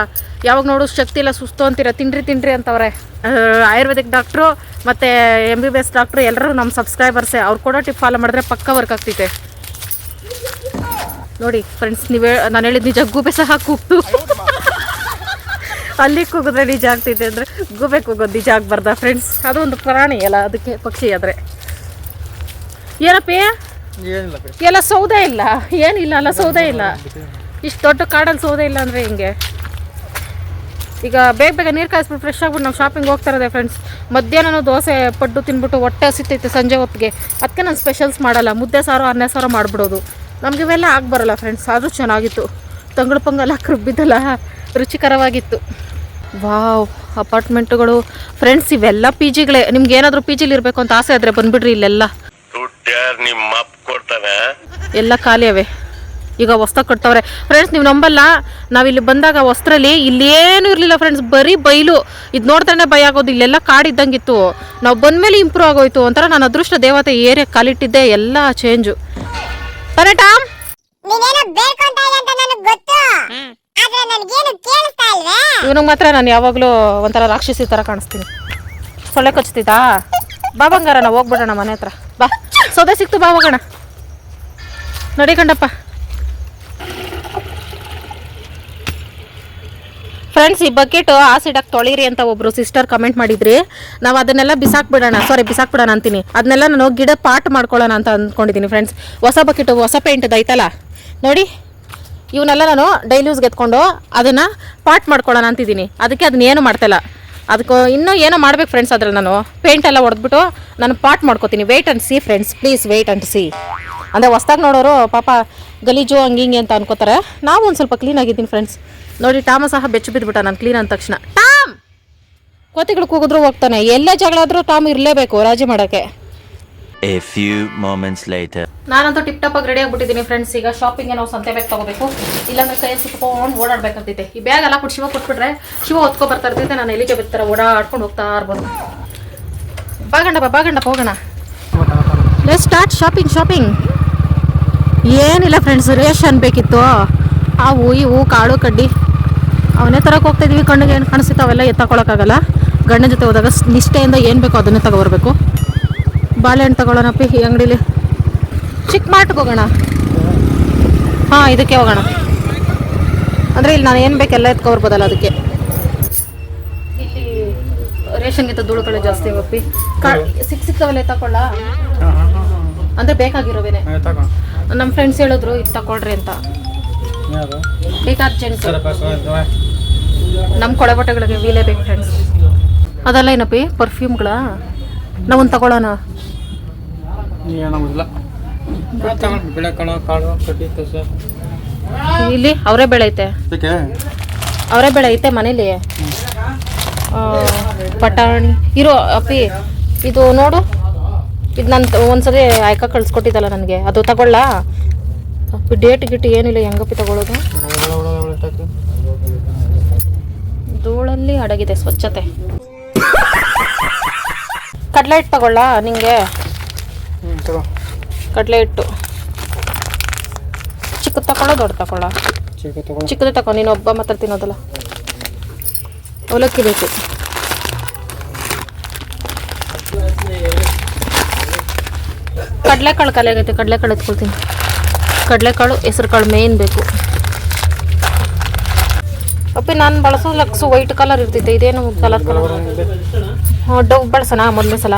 [SPEAKER 1] ಯಾವಾಗ ನೋಡು ಶಕ್ತಿ ಇಲ್ಲ, ಸುಸ್ತು ಅಂತೀರ? ತಿನ್ರಿ ತಿನ್ರಿ ಅಂತವ್ರೆ. ಆಯುರ್ವೇದಿಕ್ ಡಾಕ್ಟ್ರು ಮತ್ತು M B B S doctor ಎಲ್ಲರೂ ನಮ್ಮ ಸಬ್ಸ್ಕ್ರೈಬರ್ಸೇ ಅವ್ರು ಕೂಡ ಟಿಪ್ ಫಾಲೋ ಮಾಡಿದ್ರೆ ಪಕ್ಕ ವರ್ಕ್ ಆಗ್ತೈತೆ. ನೋಡಿ ಫ್ರೆಂಡ್ಸ್ ನೀವೇ ನಾನು ಹೇಳಿದ ನಿಜ, ಗೂಬೆ ಸಹ ಕೂಗ್ತು. ಅಲ್ಲಿ ಕೂಗಿದ್ರೆ ನಿಜ ಆಗ್ತೈತೆ ಅಂದರೆ, ಗೂಬೆ ಕೂಗೋದು ನಿಜ ಆಗ್ಬಾರ್ದ ಫ್ರೆಂಡ್ಸ್ ಅದು ಒಂದು ಪ್ರಾಣಿ ಅಲ್ಲ, ಅದಕ್ಕೆ ಪಕ್ಷಿ ಆದರೆ. ಏನಪ್ಪಿ ಎಲ್ಲ ಸೌದೆ ಇಲ್ಲ. ಏನಿಲ್ಲ ಅಲ್ಲ ಸೌದೆ ಇಲ್ಲ. ಇಷ್ಟು ದೊಡ್ಡ ಕಾಡಲ್ಲಿ ಸೌದೆ ಇಲ್ಲ ಅಂದರೆ ಹಿಂಗೆ? ಈಗ ಬೇಗ ಬೇಗ ನೀರು ಕಾಯಿಸ್ಬಿಟ್ಟು ಫ್ರೆಶ್ ಆಗ್ಬಿಟ್ಟು ನಾವು ಶಾಪಿಂಗ್ ಹೋಗ್ತಾ ಇರೋದೆ ಫ್ರೆಂಡ್ಸ್ ಮಧ್ಯಾಹ್ನ ದೋಸೆ ಪಡ್ಡು ತಿನ್ಬಿಟ್ಟು ಹೊಟ್ಟೆ ಹಸಿತೈತೆ ಸಂಜೆ ಹೊತ್ತಿಗೆ. ಅದಕ್ಕೆ ನಾನು ಸ್ಪೆಷಲ್ಸ್ ಮಾಡಲ್ಲ. ಮುದ್ದೆ ಸಾರು ಅನ್ನ ಸಾರು ಮಾಡಿಬಿಡೋದು. ನಮಗೆ ಇವೆಲ್ಲ ಆಗಿ ಬರಲ್ಲ ಫ್ರೆಂಡ್ಸ್ ಆದರೂ ಚೆನ್ನಾಗಿತ್ತು. ತಂಗಳು ಪೊಂಗಲ್ ಹಾಕಿ ರುಬ್ಬಿದ್ದಲ್ಲ ರುಚಿಕರವಾಗಿತ್ತು. ವಾವ್ ಅಪಾರ್ಟ್ಮೆಂಟುಗಳು ಫ್ರೆಂಡ್ಸ್ ಇವೆಲ್ಲ ಪಿ ಜಿಗಳೇ ನಿಮ್ಗೆ ಏನಾದರೂ ಪಿ ಜಿಲಿ ಇರಬೇಕು ಅಂತ ಆಸೆ ಆದರೆ ಬಂದುಬಿಡ್ರಿ ಇಲ್ಲೆಲ್ಲ.
[SPEAKER 6] ಯಾರು ನಿಮ್ಮ ಅಪ್ಪ ಕೊಡ್ತಾನೆ?
[SPEAKER 1] ಎಲ್ಲ ಖಾಲಿ ಅವೆ. ಈಗ ವಸ್ತ ಕೊಡ್ತಾವ್ರೆ ಫ್ರೆಂಡ್ಸ್ ನೀವು ನಂಬಲ್ಲ. ನಾವಿಲ್ಲಿ ಬಂದಾಗ ವಸ್ತ್ರಲ್ಲಿ ಇಲ್ಲೇನು ಇರಲಿಲ್ಲ ಫ್ರೆಂಡ್ಸ್ ಬರೀ ಬೈಲು. ಇದು ನೋಡ್ತಾನೆ ಭಯ ಆಗೋದು. ಇಲ್ಲೆಲ್ಲ ಕಾಡಿದ್ದಂಗಿತ್ತು. ನಾವು ಬಂದ್ಮೇಲೆ ಇಂಪ್ರೂವ್ ಆಗೋಯ್ತು ಒಂಥರ ನಾನು ಅದೃಷ್ಟ ದೇವತೆ ಏರಿಯಾ ಕಾಲಿಟ್ಟಿದ್ದೆ. ಎಲ್ಲ ಚೇಂಜು ತಾನೇ ಟಾಮ್ ಇವನಿಗೆ ಮಾತ್ರ ನಾನು ಯಾವಾಗಲೂ ಒಂಥರ ರಾಕ್ಷಸಿ ಥರ ಕಾಣಿಸ್ತೀನಿ. ಸೊಳ್ಳೆ ಕಚ್ತಿದ್ದಾ? ಬಾ ಬಂಗಾರ ನಾವು ಹೋಗ್ಬಿಡೋಣ ಮನೆ ಹತ್ರ. ಬಾ. ಸೌದೆ ಸಿಕ್ತು, ಬಾ ಹೋಗೋಣ. ನೋಡಿ ಕಂಡಪ್ಪ ಫ್ರೆಂಡ್ಸ್ ಈ ಬಕೆಟ್ ಆಸಿಡಾಗಿ ತೊಳೀರಿ ಅಂತ ಒಬ್ರು ಸಿಸ್ಟರ್ ಕಮೆಂಟ್ ಮಾಡಿದ್ರಿ. ನಾವು ಅದನ್ನೆಲ್ಲ ಬಿಸಾಕ್ಬಿಡೋಣ ಸಾರಿ ಬಿಸಾಕ್ಬಿಡೋಣ ಅಂತೀನಿ. ಅದನ್ನೆಲ್ಲ ನಾನು ಗಿಡ ಪಾಟ್ ಮಾಡ್ಕೊಳ್ಳೋಣ ಅಂತ ಅಂದ್ಕೊಂಡಿದ್ದೀನಿ ಫ್ರೆಂಡ್ಸ್ ಹೊಸ ಬಕೆಟ್ ಹೊಸ ಪೇಂಟ್ ಐತಲ್ಲ ನೋಡಿ, ಇವನ್ನೆಲ್ಲ ನಾನು ಡೈಲಿ ಯೂಸ್ಗೆ ಎತ್ಕೊಂಡು ಅದನ್ನು ಪಾಟ್ ಮಾಡ್ಕೊಳ್ಳೋಣ ಅಂತಿದ್ದೀನಿ ಅದಕ್ಕೆ ಅದನ್ನ ಏನು ಮಾಡ್ತಾಯಿಲ್ಲ ಅದಕ್ಕೆ ಇನ್ನೂ ಏನೋ ಮಾಡ್ಬೇಕು ಫ್ರೆಂಡ್ಸ್ ಅದ್ರಲ್ಲಿ ನಾನು. ಪೇಂಟ್ ಎಲ್ಲ ಹೊಡೆದ್ಬಿಟ್ಟು ನಾನು ಪಾಟ್ ಮಾಡ್ಕೋತೀನಿ. Wait and see friends please wait and see ಅಂದರೆ ಹೊಸ್ದಾಗಿ ನೋಡೋರು ಪಾಪ ಗಲೀಜು ಹಂಗೆ ಹಿಂಗೆ ಅಂತ ಅನ್ಕೋತಾರೆ. ನಾವು ಒಂದು ಸ್ವಲ್ಪ ಕ್ಲೀನ್ ಆಗಿದ್ದೀನಿ ಫ್ರೆಂಡ್ಸ್ ನೋಡಿ, ಟಾಮ ಸಹ ಬೆಚ್ಚು ಬಿದ್ದುಬಿಟ್ಟ ನಾನು ಕ್ಲೀನ್ ಅಂದ ತಕ್ಷಣ. ಟಾಮ್! ಕೋತಿಗಳು ಕೂಗಿದ್ರು ಹೋಗ್ತಾನೆ. ಎಲ್ಲೇ ಜಗಳ ಆದರೂ ಟಾಮ್ ಇರಲೇಬೇಕು ರಾಜಿ ಮಾಡೋಕ್ಕೆ.
[SPEAKER 7] A few moments later.
[SPEAKER 1] ನಾನಂತೂ ಟಿಪ್ ಟಾಪ್ ಆಗಿ ರೆಡಿ ಆಗ್ಬಿಟ್ಟಿದ್ದೀನಿ ಫ್ರೆಂಡ್ಸ್ ಈಗ ಶಾಪಿಂಗ್ಗೆ ನಾವು ಸಂತೆ ಬ್ಯಾಗ್ ತಗೋಬೇಕು. ಇಲ್ಲಾಂದ್ರೆ ಕೈ ಸುತ್ಕೊಂಡು ಓಡಾಡ್ಬೇಕಾಗ್ತೈತೆ ಈ ಬ್ಯಾಗ್ ಎಲ್ಲ ಕೊಟ್ಟು ಶಿವ ಕೊಟ್ಬಿಟ್ರೆ ಶಿವ ಹೊತ್ಕೊ ಬರ್ತಾ ಇರ್ತೈತೆ ನಾನು ಎಲ್ಲಿಗೆ ಬರ್ತಾರೆ ಓಡಾಡ್ಕೊಂಡು ಹೋಗ್ತಾ ಇರ್ಬೋದು. ಬಾಗಂಡಪ್ಪ ಬಾಗಂಡಪ್ಪ ಹೋಗೋಣ. ಲೆಟ್ ಸ್ಟಾರ್ಟ್ ಶಾಪಿಂಗ್ ಶಾಪಿಂಗ್ ಏನಿಲ್ಲ ಫ್ರೆಂಡ್ಸ್ ರೇಷನ್ ಬೇಕಿತ್ತು. ಅವು ಇವು, ಕಾಳು, ಕಡ್ಡಿ. ಅವನೇ ತರಕ್ಕೆ ಹೋಗ್ತಾ ಇದೀವಿ. ಕಣ್ಣಿಗೆ ಏನು ಕಾಣಿಸುತ್ತೆ ಅವೆಲ್ಲ ಎತ್ತಕೊಳ್ಳೋಕ್ಕಾಗಲ್ಲ. ಗಂಡನ ಜೊತೆ ಹೋದಾಗ ನಿಷ್ಠೆಯಿಂದ ಏನು ಬೇಕೋ ಅದನ್ನೇ ತಗೊಬರ್ಬೇಕು. ಬಾಳೆಹಣ್ಣು ತಗೊಳ್ಳೋಣಪ್ಪಿ ಈ ಅಂಗಡಿಲಿ. ಚಿಕ್ಕ ಮಾರ್ಟ್ಗೆ ಹೋಗೋಣ. ಹಾಂ ಇದಕ್ಕೆ ಹೋಗೋಣ. ಅಂದರೆ ಇಲ್ಲಿ ನಾನು ಏನು ಬೇಕು ಎಲ್ಲ ಎತ್ಕೊಬರ್ಬೋದಲ್ಲ ಅದಕ್ಕೆ. ಇಲ್ಲಿ ರೇಷನ್ಗಿಂತ ಧೂಳುಗಳೇ ಜಾಸ್ತಿ ಇವಪ್ಪಿ ಕಾ ಸಿಕ್ ಸಿಕ್ತವಲ್ಲ ತಗೊಳ್ಳ ಅಂದರೆ ಬೇಕಾಗಿರೋವೇನೆ. ನಮ್ಮ ಫ್ರೆಂಡ್ಸ್ ಹೇಳಿದ್ರು ಇದು ತಗೊಳ್ರಿ ಅಂತ.
[SPEAKER 3] ಸರಪ್ಪ ಸ್ವಾಗತ
[SPEAKER 1] ನಮ್ಮ ಕೊಳೆ ಬಟ್ಟೆಗಳಿಗೆ ವೀಲೇ ಬೇಕು ಫ್ರೆಂಡ್ಸ್ ಅದಲ್ಲ ಏನಪ್ಪಿ ಪರ್ಫ್ಯೂಮ್ಗಳ ನಾವೊಂದು ತಗೊಳ್ಳೋಣ
[SPEAKER 3] ಏನಾಗೋದಿಲ್ಲ ಕಾಳು
[SPEAKER 1] ಇಲ್ಲಿ ಅವರೇ
[SPEAKER 3] ಬೆಳೈತೆ
[SPEAKER 1] ಅವರೇ ಬೆಳೈತೆ ಐತೆ ಮನೇಲಿ ಆ, ಪಟಾಣಿ ಇರೋ ಅಪ್ಪಿ ಇದು ನೋಡು ಇದು ನನ್ನ ಒಂದ್ಸರಿ ಆಯ್ಕ ಕಳ್ಸ್ಕೊಟ್ಟಿದ್ದಲ್ಲ ನನಗೆ ಅದು ತಗೊಳ್ಳ ಅಪ್ಪಿ ಡೇಟ್ ಗಿಟ್ ಏನಿಲ್ಲ ಹೆಂಗಪ್ಪಿ ತಗೊಳ್ಳೋದು. ಧೂಳಲ್ಲಿ ಅಡಗಿದೆ ಸ್ವಚ್ಛತೆ ಕಡಲೆ ಹಿಟ್ಟು ತಗೊಳ್ಳ ನಿಂಗೆ?
[SPEAKER 3] ತಗೋ.
[SPEAKER 1] ಕಡಲೆ ಹಿಟ್ಟು. ಚಿಕ್ಕದು ತಗೊಳ್ಳೋ ದೊಡ್ಡ ತಗೊಳ್ಳ? ಚಿಕ್ಕದು ತಗೋ ನೀನು ಒಬ್ಬ ಮಾತ್ರ ತಿನ್ನೋದಲ್ಲ. ಅವಲಕ್ಕಿ ಬೇಕು. ಕಡಲೆಕಾಳು ಖಾಲಿ ಆಗೈತೆ ಕಡಲೆಕಾಳು ಎತ್ಕೊಳ್ತೀನಿ. ಕಡಲೆಕಾಳು ಹೆಸರು ಕಾಳು ಮೇನ್ ಬೇಕು. ಅಪ್ಪಿ ನಾನು ಬಳಸೋ ಲಕ್ಸು ವೈಟ್ ಕಲರ್ ಇರ್ತೈತೆ ಇದೇನು ಕಲರ್ ಕಲರ್ ಡವ್ ಬಳಸೋಣ ಮೊದಲನೇ ಸಲ.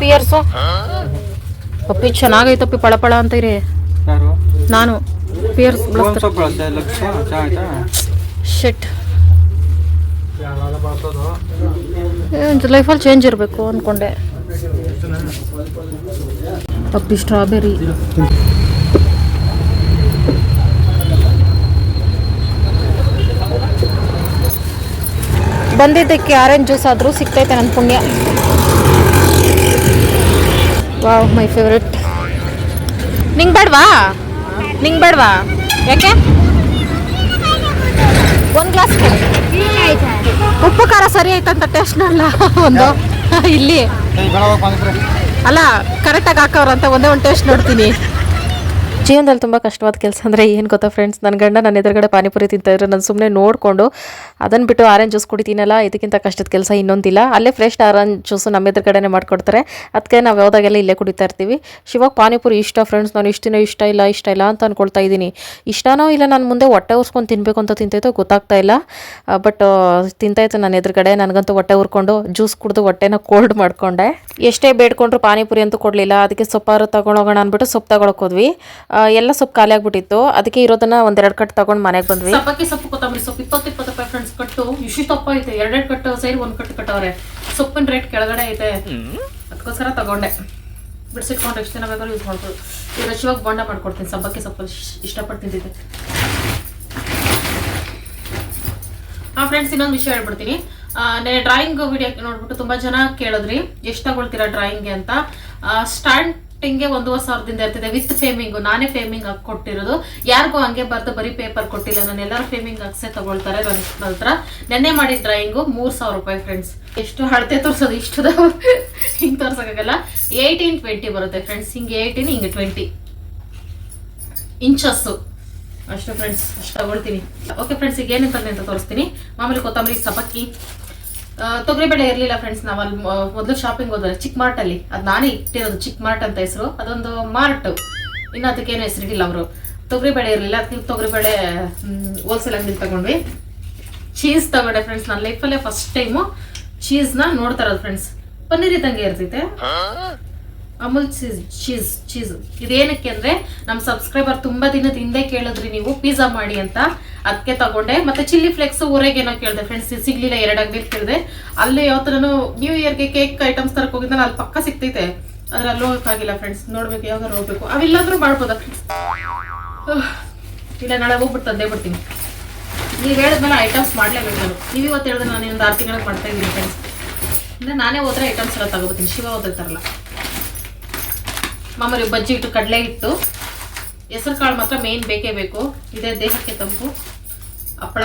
[SPEAKER 1] ಪಿಯರ್ಸು ಪಪ್ಪಿ ಚೆನ್ನಾಗೈತಪ್ಪಿ ಪಳ ಅಂತ ಇರಿ. ನಾನು. ಪಿಯರ್ಸ್ ಶೆಟ್ ಲೈಫಲ್ಲಿ ಚೇಂಜ್ ಇರಬೇಕು ಅಂದ್ಕೊಂಡೆ ಪಪ್ಪಿ ಸ್ಟ್ರಾಬೆರಿ ಬಂದಿದ್ದಕ್ಕೆ ಆರೆಂಜ್ ಜ್ಯೂಸ್ ಆದರೂ ಸಿಗ್ತೈತೆ ನನ್ನ ಪುಣ್ಯ. Wow my favourite. ನಿಂಗೆ ಬೇಡವಾ? ನಿಂಗೆ ಬೇಡವಾ? ಯಾಕೆ? ಒಂದು ಗ್ಲಾಸ್ ಉಪ್ಪು ಖಾರ ಸರಿ ಆಯ್ತಂತ ಟೇಸ್ಟ್ ನೋಡಲ್ಲ ಒಂದು. ಇಲ್ಲಿ. ಅಲ್ಲ ಕರೆಕ್ಟಾಗಿ ಹಾಕವ್ರಂತ ಒಂದೇ ಒಂದು ಟೇಸ್ಟ್ ನೋಡ್ತೀನಿ. ಜೀವನದಲ್ಲಿ ತುಂಬ ಕಷ್ಟವಾದ ಕೆಲಸ ಅಂದರೆ ಏನು ಗೊತ್ತಾ ಫ್ರೆಂಡ್ಸ್ ನನ್ನ ಗಂಡ ನನ್ನ ಎದುರುಗಡೆ ಪಾನಿಪುರಿ ತಿಂತಾಯಿದ್ರು. ನಾನು ಸುಮ್ಮನೆ ನೋಡಿಕೊಂಡು ಅದನ್ನು ಬಿಟ್ಟು ಆರೆಂಜ್ ಜ್ಯೂಸ್ ಕುಡಿತೀನಲ್ಲ ಇದಕ್ಕಿಂತ ಕಷ್ಟದ ಕೆಲಸ ಇನ್ನೊಂದಿಲ್ಲ. ಅಲ್ಲೇ ಫ್ರೆಶ್ ಆರೆಂಜ್ ಜ್ಯೂಸು ನಮ್ಮ ಎದುರುಗಡೆನೇ ಮಾಡಿಕೊಡ್ತಾರೆ. ಅದಕ್ಕೆ ನಾವು ಯಾವುದಾಗೆಲ್ಲ ಇಲ್ಲೇ ಕುಡಿತಾ ಇರ್ತೀವಿ. ಶಿವಾಗ ಪಾನಿಪುರಿ ಇಷ್ಟ ಫ್ರೆಂಡ್ಸ್ ನಾನು ಇಷ್ಟಿನ ಇಷ್ಟ ಇಲ್ಲ ಇಷ್ಟ ಇಲ್ಲ ಅಂತ ಅಂದ್ಕೊಳ್ತಾ ಇದ್ದೀನಿ. ಇಷ್ಟನೋ ಇಲ್ಲ, ನಾನು ಮುಂದೆ ಹೊಟ್ಟೆ ಉರ್ಸ್ಕೊಂಡು ತಿನ್ನಬೇಕು ಅಂತ ತಿಂತೈತೋ ಗೊತ್ತಾಗ್ತಾ ಇಲ್ಲ. ಬಟ್ ತಿಂತಾಯಿತ್ತು ನನ್ನ ಎದುರುಗಡೆ. ನನಗಂತೂ ಹೊಟ್ಟೆ ಉರ್ಕೊಂಡು ಜ್ಯೂಸ್ ಕುಡಿದು ಹೊಟ್ಟೆನ ಕೋಲ್ಡ್ ಮಾಡಿಕೊಂಡೆ. ಎಷ್ಟೇ ಬೇಡ್ಕೊಂಡ್ರು ಪಾನಿಪುರಿ ಅಂತೂ ಕೊಡಲಿಲ್ಲ. ಅದಕ್ಕೆ ಸೊಪ್ಪಾರು ತಗೊಂಡೋಗೋಣ ಅಂದ್ಬಿಟ್ಟು ಸೊಪ್ಪು ತಗೊಳಕ್ಕೆ ಹೋದ್ವಿ. ಎಲ್ಲ ಸೊಪ್ಪು ಖಾಲಿ ಆಗ್ಬಿಟ್ಟಿತ್ತು. ಅದಕ್ಕೆ ಇರೋದನ್ನ ಒಂದೆರಡು ಕಟ್ ತಗೊಂಡು ಮನೆಗೆ ಬಂದ್ವಿ. ಸಬ್ಬಕ್ಕಿ ಸೊಪ್ಪು, ಕೊತ್ತಂಬರಿ ಸೊಪ್ಪು ಇಪ್ಪತ್ತು ಇಪ್ಪತ್ತು ರೂಪಾಯಿ ಫ್ರೆಂಡ್ಸ್ ಕಟ್ಟು. ಇಷ್ಟು ತಪ್ಪ ಐತೆ. ಎರಡೆರಡು ಕಟ್ಟು ಸೇರಿ ಒಂದು ಕಟ್ಟು ಕಟ್ಟವ್ರೆ. ಸೊಪ್ಪಿನ ರೇಟ್ ಕೆಳಗಡೆ ಐತೆ. ಅದಕ್ಕೋಸ್ಕರ ತಗೊಂಡೆ. ಬಿಡಿಸಿಟ್ಕೊಂಡು ಎಷ್ಟು ದಿನ ಬೇಕಾದ್ರೂ ಯೂಸ್ ಮಾಡ್ಬೋದು. ಈಗ ರಚಿವಾಗಿ ಬಣ್ಣ ಮಾಡ್ಕೊಡ್ತೀನಿ. ಸಬ್ಬಕ್ಕಿ ಸೊಪ್ಪು ಇಷ್ಟ- ಇಷ್ಟಪಟ್ಟು ತಿಂತಿದ್ದೆ ಆ ಫ್ರೆಂಡ್ಸ್ ಇನ್ನೊಂದು ವಿಷಯ ಹೇಳ್ಬಿಡ್ತೀನಿ. ಡ್ರಾಯಿಂಗ್ ವಿಡಿಯೋ ನೋಡ್ಬಿಟ್ಟು ತುಂಬಾ ಜನ ಕೇಳಿದ್ರಿ. ಎಷ್ಟು ತಗೊಳ್ತೀರಾ ಡ್ರಾಯಿಂಗ್ಗೆ ಅಂತ. ಸ್ಟಾರ್ಟಿಂಗ್ಗೆ ಒಂದೂವರೆ ಸಾವಿರದಿಂದ ಇರ್ತಿದೆ. ವಿತ್ ಫೇಮಿಂಗ್ ನಾನೇ ಫೇಮಿಂಗ್ ಹಾಕಿ ಕೊಟ್ಟಿರೋದು. ಯಾರಿಗೂ ಹಂಗೆ ಬರ್ದು ಬರೀ ಪೇಪರ್ ಕೊಟ್ಟಿಲ್ಲ. ನಾನು ಎಲ್ಲರೂ ಫೇಮಿಂಗ್ ಹಾಕ್ಸೆ ತಗೊಳ್ತಾರೆ ನನ್ನ ಹತ್ರ. ನೆನ್ನೆ ಮಾಡಿದ ಡ್ರಾಯಿಂಗು ಮೂರು ಸಾವಿರ ರೂಪಾಯಿ ಫ್ರೆಂಡ್ಸ್ ಎಷ್ಟು ಹಳತೆ ತೋರಿಸೋದು ಇಷ್ಟು ಹಿಂಗೆ ತೋರ್ಸೋಕ್ಕಾಗಲ್ಲ. ಏಯ್ಟೀನ್ ಟ್ವೆಂಟಿ ಬರುತ್ತೆ ಫ್ರೆಂಡ್ಸ್ ಹಿಂಗೆ ಏಯ್ಟೀನ್ ಹಿಂಗೆ ಟ್ವೆಂಟಿ ಇಂಚಸ್ಸು ಅಷ್ಟು ಫ್ರೆಂಡ್ಸ್ ಅಷ್ಟು ತಗೊಳ್ತೀನಿ. ಓಕೆ ಫ್ರೆಂಡ್ಸ್ ಈಗ ಏನಂತಂದೆ ತಂದೆ ಅಂತ ತೋರಿಸ್ತೀನಿ. ಮಾಮೂಲಿ ಕೊತ್ತಂಬರಿ ಸಬ್ಬಕ್ಕಿ ಆ, ತೊಗರಿಬೇಳೆ ಇರಲಿಲ್ಲ ಫ್ರೆಂಡ್ಸ್ ನಾವು ಅಲ್ಲಿ ಮೊದಲು ಶಾಪಿಂಗ್ ಹೋದ್ರೆ ಚಿಕ್ ಮಾರ್ಟ್ ಅಲ್ಲಿ ಅದು ನಾನೇ ಇಟ್ಟಿರೋದು ಚಿಕ್ ಮಾರ್ಟ್ ಅಂತ ಹೆಸರು. ಅದೊಂದು ಮಾರ್ಟ್. ಇನ್ನು ಅದಕ್ಕೇನು ಹೆಸರಿಟ್ಟಿಲ್ಲ ಅವರು. ತೊಗರಿಬೇಳೆ ಇರಲಿಲ್ಲ ಅದಕ್ಕೆ ತೊಗರಿಬೇಳೆ ಹೋಲ್ಸೇಲ್ ಅಂಗಡಿ ತಗೊಂಡ್ವಿ. ಚೀಸ್ ತಗೊಂಡೆ ಫ್ರೆಂಡ್ಸ್ ನನ್ನ ಲೈಫಲ್ಲೇ ಫಸ್ಟ್ ಟೈಮು ಚೀಸ್ನ ಇರೋದು ಫ್ರೆಂಡ್ಸ್ ಪನ್ನೀರ್ ಇದ್ದಂಗೆ ಇರ್ತೈತೆ. Amul cheese cheese cheese. ಇದೇನಕ್ಕೆ ಅಂದ್ರೆ ನಮ್ಮ ಸಬ್ಸ್ಕ್ರೈಬರ್ ತುಂಬಾ ದಿನದ ಹಿಂದೆ ಕೇಳಿದ್ರಿ ನೀವು ಪಿಜ್ಜಾ ಮಾಡಿ ಅಂತ. ಅದಕ್ಕೆ ತಗೊಂಡೆ. ಮತ್ತೆ ಚಿಲ್ಲಿ ಫ್ಲೆಕ್ಸ್ ಊರಾಗೇನೋ ಕೇಳಿದೆ. ಫ್ರೆಂಡ್ಸ್ ಸಿಗ್ಲಿಲ್ಲ ಎರಡು ಅಂಗಡಿ ಕೇಳಿದೆ. ಅಲ್ಲಿ ಯಾವ ಥರನೂ ನ್ಯೂ ಇಯರ್ಗೆ ಕೇಕ್ ಐಟಮ್ಸ್ ತರಕ್ ಹೋಗಿದ್ದೆ, ಅಲ್ಲಿ ಪಕ್ಕ ಸಿಗ್ತೈತೆ. ಅದ್ರಲ್ಲಿ ಅಲ್ಲಿ ಹೋಗಕ್ಕಾಗಿಲ್ಲ ಫ್ರೆಂಡ್ಸ್ ನೋಡ್ಬೇಕು ಯಾವ್ದಾರು ಹೋಗ್ಬೇಕು. ಅವಿಲ್ಲಾದ್ರೂ ಮಾಡ್ಬೋದಾ? ಇಲ್ಲ, ನಾಳೆ ಹೋಗ್ಬಿಟ್ಟು ತಂದೇ ಬಿಡ್ತೀನಿ. ನೀವು ಹೇಳಿದ್ಮೇಲೆ ಐಟಮ್ಸ್ ಮಾಡ್ಲೇಬೇಕು ನಾನು. ನೀವು ಇವತ್ತು ಹೇಳಿದ್ರೆ ನಾನು ಒಂದು ಆರು ತಿಂಗಳಿಗೆ ಮಾಡ್ತಾ ಇದ್ದೀನಿ ಫ್ರೆಂಡ್ಸ್ ಅಂದ್ರೆ ನಾನೇ ಹೋದ್ರೆ ಐಟಮ್ಸ್ ಎಲ್ಲ ತಗೋತೀನಿ ಶಿವ ಹೋದಿರ್ತಾರಲ್ಲ ಮಾಮೂಲಿ ಬಜ್ಜಿ ಇಟ್ಟು ಕಡಲೆ ಹಿಟ್ಟು. ಹೆಸರು ಕಾಳು ಮಾತ್ರ ಮೇಯ್ನ್ ಬೇಕೇ ಬೇಕು. ಇದೇ ದೇಹಕ್ಕೆ ತಂಪು. ಹಪ್ಪಳ.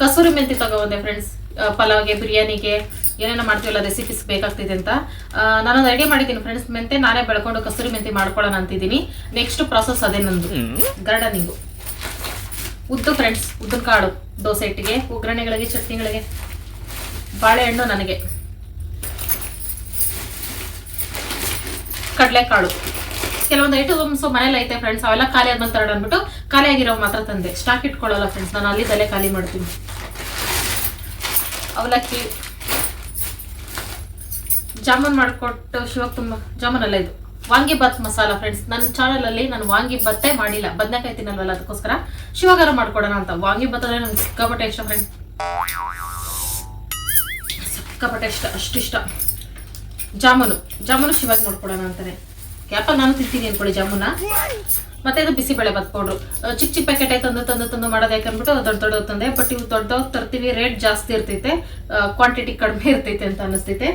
[SPEAKER 1] ಕಸೂರಿ ಮೆಂತಿ ತಗೊಬಂದೆ ಫ್ರೆಂಡ್ಸ್ ಪಲಾವ್ಗೆ, ಬಿರಿಯಾನಿಗೆ. ಏನೇನೋ ಮಾಡ್ತೀವಲ್ಲ ರೆಸಿಪೀಸ್ ಬೇಕಾಗ್ತಿದೆ ಅಂತ. ನಾನೊಂದು ಐಡಿಯಾ ಮಾಡಿದ್ದೀನಿ ಫ್ರೆಂಡ್ಸ್ ಮೆಂತೆ ನಾನೇ ಬೆಳ್ಕೊಂಡು ಕಸೂರಿ ಮೆಂತಿ ಮಾಡ್ಕೊಳ್ಳೋಣ ಅಂತಿದ್ದೀನಿ. ನೆಕ್ಸ್ಟ್ ಪ್ರಾಸೆಸ್ ಅದೇ ನಂದು. ಗಾರ್ಡನಿಂಗು ಉದ್ದು ಫ್ರೆಂಡ್ಸ್ ಉದ್ದಿನ ಕಾಳು ದೋಸೆ ಇಟ್ಟಿಗೆ ಒಗ್ಗರಣೆಗಳಿಗೆ ಚಟ್ನಿಗಳಿಗೆ. ಬಾಳೆಹಣ್ಣು ನನಗೆ. ಕಡಲೆಕಾಳು. ಕೆಲವೊಂದು ಐಟಮ್ಸ್ ಮನೇಲಿ ಐತೆ ಫ್ರೆಂಡ್ಸ್ ಅವೆಲ್ಲ ಖಾಲಿ ಆದ್ಮೇಲೆ ತರಡ ಅಂದ್ಬಿಟ್ಟು ಖಾಲಿ ಆಗಿರೋ ಮಾತ್ರ ತಂದೆ. ಸ್ಟಾಕ್ ಇಟ್ಕೊಳ್ಳಲ್ಲ ಫ್ರೆಂಡ್ಸ್ ನಾನು ಅಲ್ಲಿದ್ದಲ್ಲೇ ಖಾಲಿ ಮಾಡ್ತೀನಿ. ಅವಲಕ್ಕಿ. ಜಾಮೂನ್ ಮಾಡಿಕೊಟ್ಟು ಶಿವಕ್ ತುಂಬ, ಜಾಮೂನ್ ಅಲ್ಲ ಇದು, ವಾಂಗಿ ಬಾತ್ ಮಸಾಲ ಫ್ರೆಂಡ್ಸ್ ನನ್ನ ಚಾನಲಲ್ಲಿ ನಾನು ವಾಂಗಿ ಬತ್ತೇ ಮಾಡಿಲ್ಲ. ಬದನೆಕಾಯಿ ತಿನ್ನಲ್ವಲ್ಲ ಅದಕ್ಕೋಸ್ಕರ ಶಿವಗಾರ ಮಾಡ್ಕೊಡೋಣ ಅಂತ. ವಾಂಗಿ ಬತ್ ಅಂದ್ರೆ ನಂಗೆ ಸಿಕ್ಕಾಪಟ್ಟೆ ಇಷ್ಟ ಫ್ರೆಂಡ್ಸ್ ಸಿಕ್ಕಾಪಟ್ಟೆ ಇಷ್ಟ ಅಷ್ಟಿಷ್ಟ ಜಾಮೂನು. ಜಾಮೂನು ಶಿವಾಗಿ ನೋಡ್ಕೊಡೋಣ ಅಂತಾನೆ. ಯಾಪ ನಾನು ತಿಂತೀನಿ ಅನ್ಕೊಳ್ಳಿ ಜಾಮೂನ? ಮತ್ತೆ ಇದು ಬಿಸಿಬೇಳೆ ಬಾತ್ ಪೌಡ್ರು ಚಿಕ್ಕ ಚಿಕ್ಕ ಪ್ಯಾಕೆಟ್ ತಂದು ತಂದು ತಂದು ಮಾಡೋದು ಯಾಕಂದ್ಬಿಟ್ಟು ದೊಡ್ಡ ದೊಡ್ಡ ತಂದೆ ಬಟ್ ಇವು ದೊಡ್ಡ ತರ್ತೀವಿ ರೇಟ್ ಜಾಸ್ತಿ ಇರ್ತೈತೆ. ಕ್ವಾಂಟಿಟಿ ಕಡಿಮೆ ಇರ್ತೈತೆ ಅಂತ ಅನಿಸ್ತೈತೆ.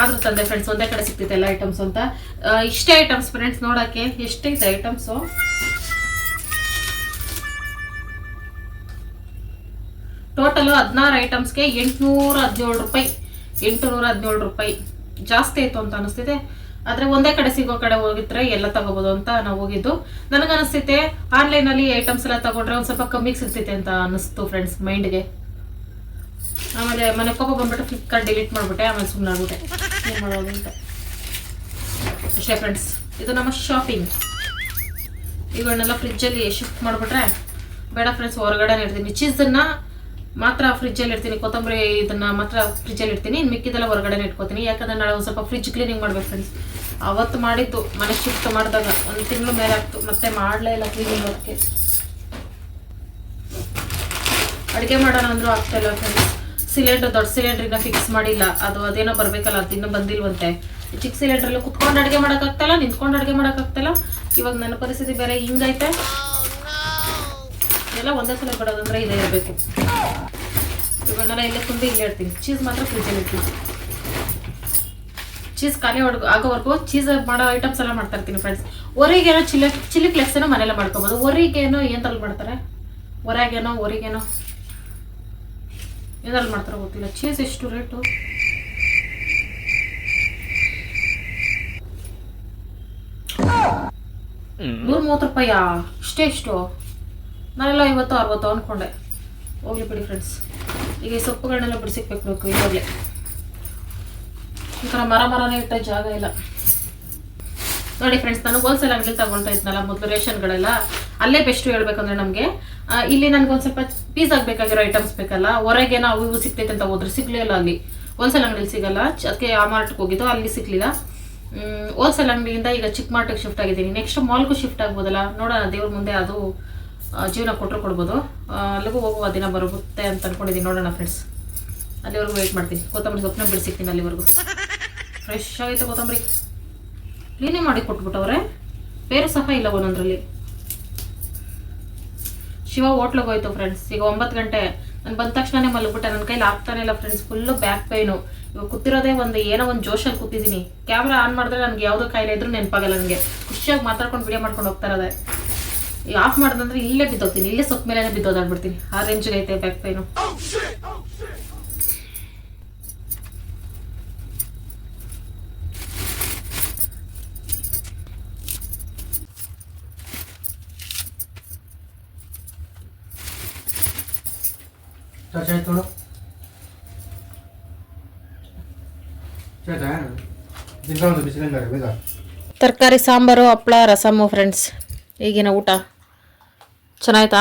[SPEAKER 1] ಆದ್ರೂ ತಂದೆ ಫ್ರೆಂಡ್ಸ್ ಒಂದೇ ಕಡೆ ಸಿಗ್ತೈತೆ ಎಲ್ಲ ಐಟಮ್ಸ್ ಅಂತ. ಇಷ್ಟೇ ಐಟಮ್ಸ್ ಫ್ರೆಂಡ್ಸ್ ನೋಡೋಕ್ಕೆ ಎಷ್ಟೈತೆ ಐಟಮ್ಸು ಟೋಟಲ್ ಹದಿನಾರು ಐಟಮ್ಸ್ಗೆ ಎಂಟುನೂರ ಹದಿನೇಳು ರೂಪಾಯಿ. ಎಂಟುನೂರ ಹದಿನೇಳು ರೂಪಾಯಿ. ಜಾಸ್ತಿ ಆಯ್ತು ಅಂತ ಅನಿಸ್ತಿದೆ. ಆದ್ರೆ ಒಂದೇ ಕಡೆ ಸಿಗೋ ಕಡೆ ಹೋಗಿದ್ರೆ ಎಲ್ಲ ತಗೋಬೋದು ಅಂತ ನಾವು ಹೋಗಿದ್ದು. ನನಗೆ ಅನಿಸ್ತೈತೆ ಆನ್ಲೈನಲ್ಲಿ ಐಟಮ್ಸ್ ಎಲ್ಲ ತಗೊಂಡ್ರೆ ಒಂದು ಸ್ವಲ್ಪ ಕಮ್ಮಿಗೆ ಸಿಗ್ತೈತೆ ಅಂತ ಅನಿಸ್ತು ಫ್ರೆಂಡ್ಸ್ ಮೈಂಡ್ಗೆ ಆಮೇಲೆ ಮನೆ ಕೋಪ ಬಂದ್ಬಿಟ್ಟು ಫ್ಲಿಪ್ಕಾರ್ಟ್ ಡಿಲೀಟ್ ಮಾಡಿಬಿಟ್ಟೆ, ಆಮೇಲೆ ಸುಮ್ಮನೆ ಆಗ್ಬಿಟ್ಟೆ. ಏನು ಮಾಡೋದು ಅಂತ. ಅಷ್ಟೇ ಫ್ರೆಂಡ್ಸ್ ಇದು ನಮ್ಮ ಶಾಪಿಂಗ್ ಇವುಗಳನ್ನೆಲ್ಲ ಫ್ರಿಜ್ಜಲ್ಲಿ ಶಿಫ್ಟ್ ಮಾಡಿಬಿಟ್ರೆ ಬೇಡ ಫ್ರೆಂಡ್ಸ್ ಹೊರಗಡೆ ಇಡ್ತೀನಿ ಚೀಸನ್ನ ಮಾತ್ರ ಫ್ರಿಜ್ಜಲ್ಲಿ ಇರ್ತೀನಿ ಕೊತ್ತಂಬರಿ ಇದನ್ನ ಮಾತ್ರ ಫ್ರಿಜ್ಜಲ್ಲಿ ಇರ್ತೀನಿ ಇನ್ನು ಮಿಕ್ಕಿದೆಲ್ಲ ಹೊರಗಡೆ ಇಟ್ಕೋತೀನಿ. ಯಾಕಂದ್ರೆ ನಾಳೆ ಒಂದು ಸ್ವಲ್ಪ ಫ್ರಿಜ್ ಕ್ಲೀನಿಂಗ್ ಮಾಡ್ಬೇಕು ಫ್ರೆಂಡ್ಸ್ ಅವತ್ತು ಮಾಡಿದ್ದು ಮನೆ ಶಿಫ್ಟ್ ಮಾಡಿದಾಗ ಒಂದು ತಿಂಗಳು ಮೇಲೆ ಆಗ್ತು. ಮತ್ತೆ ಮಾಡಲೇ ಇಲ್ಲ ಕ್ಲೀನಿಂಗ್ ಅದಕ್ಕೆ ಅಡುಗೆ ಮಾಡೋಣ ಅಂದರೂ ಆಗ್ತಾ ಇಲ್ಲ ಫ್ರೆಂಡ್ಸ್ ಸಿಲಿಂಡರ್ ದೊಡ್ಡ ಸಿಲಿಂಡ್ರಿನ ಫಿಕ್ಸ್ ಮಾಡಿಲ್ಲ. ಅದು ಅದೇನೋ ಬರಬೇಕಲ್ಲ ಅದು ಇನ್ನೂ ಬಂದಿಲ್ವಂತೆ. ಚಿಕ್ಕ ಸಿಲಿಂಡ್ರಲ್ಲಿ ಕುತ್ಕೊಂಡು ಅಡುಗೆ ಮಾಡೋಕ್ಕಾಗ್ತಲ್ಲ ನಿಂತ್ಕೊಂಡು ಅಡುಗೆ ಮಾಡೋಕ್ಕಾಗ್ತಲ್ಲ ಇವಾಗ ನನ್ನ ಪರಿಸ್ಥಿತಿ ಬೇರೆ ಹಿಂಗೈತೆ. ಎಲ್ಲ ಒಂದೇ ಸಲ ಬಿಡೋದಂದ್ರೆ ಇದೇ ಇರಬೇಕು. ಇವುಗಳನ್ನೆಲ್ಲ ಇಲ್ಲೇ ತುಂಬಿ ಇಲ್ಲೇ ಇಡ್ತೀನಿ ಚೀಸ್ ಮಾತ್ರ ಫ್ರಿಜ್ಜಲ್ಲಿ ಇಡ್ತೀನಿ. ಚೀಸ್ ಖಾಲಿ ಹೊಡ್ ಆಗೋವರೆಗೂ ಚೀಸ್ ಮಾಡೋ ಐಟಮ್ಸ್ ಎಲ್ಲ ಮಾಡ್ತಾ ಇರ್ತೀನಿ ಫ್ರೆಂಡ್ಸ್ ಹೊರಗೇನೋ ಚಿಲ್ಲಿ ಚಿಲ್ಲಿ ಫ್ಲೆಕ್ಸ್ ಏನೋ ಮಾಡ್ಕೊಬೋದು. ಹೊರಗೇನೋ ಏನ್ರಲ್ಲಿ ಮಾಡ್ತಾರೆ? ಹೊರಗೇನೋ ಹೊರಗೇನೋ. ಏನಲ್ಲಿ ಮಾಡ್ತಾರೋ ಗೊತ್ತಿಲ್ಲ. ಚೀಸ್ ಎಷ್ಟು ರೇಟು ನೂರ ಮೂವತ್ತು ರೂಪಾಯ? ಇಷ್ಟೇ ಇಷ್ಟು? ನಾನೆಲ್ಲ ಐವತ್ತು, ಅರವತ್ತು ಅಂದ್ಕೊಂಡೆ ಹೋಗ್ಲಿ ಬಿಡಿ ಫ್ರೆಂಡ್ಸ್ ಈಗ ಸೊಪ್ಪುಗಳನ್ನೆಲ್ಲ ಬಿಡಿಸಿಕ್ಬೇಕು ಇವಾಗಲೇ. ಈ ಥರ ಮರ ಮರನೇ ಇಟ್ಟ ಜಾಗ ಇಲ್ಲ. ನೋಡಿ ಫ್ರೆಂಡ್ಸ್ ನಾನು ಹೋಲ್ಸೇಲ್ ಅಂಗಡಿ ತಗೊಳ್ತಾ ಇದ್ನಲ್ಲ ಮೊದಲು ರೇಷನ್ಗಳೆಲ್ಲ ಅಲ್ಲೇ ಬೆಸ್ಟ್ ಹೇಳ್ಬೇಕಂದ್ರೆ ನಮಗೆ ಇಲ್ಲಿ ನನಗೆ ಒಂದು ಸ್ವಲ್ಪ ಪೀಸ್ ಆಗಬೇಕಾಗಿರೋ ಐಟಮ್ಸ್ ಬೇಕಲ್ಲ, ಹೊರಗೆ ನಾವು ಇವು ಸಿಗ್ತೈತೆ ಅಂತ ಹೋದ್ರೆ ಸಿಗ್ಲಿಲ್ಲ ಅಲ್ಲಿ. ಹೋಲ್ಸೇಲ್ ಅಂಗಡಿಲಿ ಸಿಗಲ್ಲ ಅದಕ್ಕೆ ಆ ಮಾರ್ಟ್ಗೆ ಹೋಗಿದ್ದು, ಅಲ್ಲಿ ಸಿಗ್ಲಿಲ್ಲ. ಹೋಲ್ಸೇಲ್ ಅಂಗಡಿಯಿಂದ ಈಗ ಚಿಕ್ಕ ಮಾರ್ಟಿಗೆ ಶಿಫ್ಟ್ ಆಗಿದ್ದೀನಿ ನೆಕ್ಸ್ಟ್ ಮಾಲ್ಗೂ ಶಿಫ್ಟ್ ಆಗ್ಬೋದಲ್ಲ, ನೋಡೋಣ, ದೇವ್ರ ಮುಂದೆ ಅದು ಜೀವನ ಕೊಟ್ಟರು ಕೊಡ್ಬೋದು. ಅಲ್ಲಿಗೂ ಹೋಗುವ ದಿನ ಬರುತ್ತೆ ಅಂತ ಅಂದ್ಕೊಂಡಿದ್ದೀನಿ ನೋಡೋಣ ಫ್ರೆಂಡ್ಸ್ ಅಲ್ಲಿವರೆಗೂ ವೆಯ್ಟ್ ಮಾಡ್ತೀನಿ. ಕೊತ್ತಂಬರಿ ಸೊಪ್ಪನ್ನ ಬಿಡಿಸಿಕ್ತೀನಿ ಅಲ್ಲಿವರೆಗೂ. ಫ್ರೆಶ್ ಆಗೈತೆ ಕೊತ್ತಂಬರಿ. ಕ್ಲೀನೇ ಮಾಡಿ ಕೊಟ್ಬಿಟ್ಟವ್ರೆ? ಬೇರೆ ಸಹ ಇಲ್ಲ ಒಂದೊಂದರಲ್ಲಿ. ಶಿವ ಹೋಟ್ಲಿಗೆ ಹೋಯ್ತು ಫ್ರೆಂಡ್ಸ್ ಈಗ ಒಂಬತ್ತು ಗಂಟೆ. ನಾನು ಬಂದ ತಕ್ಷಣನೇ ಮಲಗ್ಬಿಟ್ಟೆ. ನನ್ನ ಕೈಲಿ ಆಗ್ತಾನೆ ಇಲ್ಲ ಫ್ರೆಂಡ್ಸ್ ಫುಲ್ಲು ಬ್ಯಾಕ್ ಪೈನು ಇವಾಗ ಕೂತಿರೋದೇ ಒಂದು ಏನೋ ಒಂದು ಜೋಶಲ್ಲಿ ಕೂತಿದ್ದೀನಿ ಕ್ಯಾಮ್ರಾ ಆನ್ ಮಾಡಿದ್ರೆ ನನಗೆ ಯಾವುದೋ ಕಾಯಿಲೆ ಇದ್ರೂ ನೆನಪಾಗಲ್ಲ ನನಗೆ ಖುಷಿಯಾಗಿ ಮಾತಾಡ್ಕೊಂಡು ವಿಡಿಯೋ ಮಾಡ್ಕೊಂಡು ಹೋಗ್ತಾ ಈಗ ಆಫ್ ಮಾಡೋದಂದ್ರೆ ಇಲ್ಲೇ ಬಿದ್ದೋಗ್ತೀನಿ ಇಲ್ಲೇ ಸೊಪ್ಪ ಮೇಲೆ ಬಿದ್ದೋದಾಡ್ಬಿಡ್ತೀನಿ ಆ ರೇಂಜ್ಗೆ ಐತೆ ಬ್ಯಾಕ್ ಪೈನು ತರಕಾರಿ ಸಾಂಬಾರು ಹಪ್ಪಳ ರಸಮ್ಮು ಫ್ರೆಂಡ್ಸ್ ಈಗಿನ ಊಟ. ಚೆನ್ನಾಯ್ತಾ?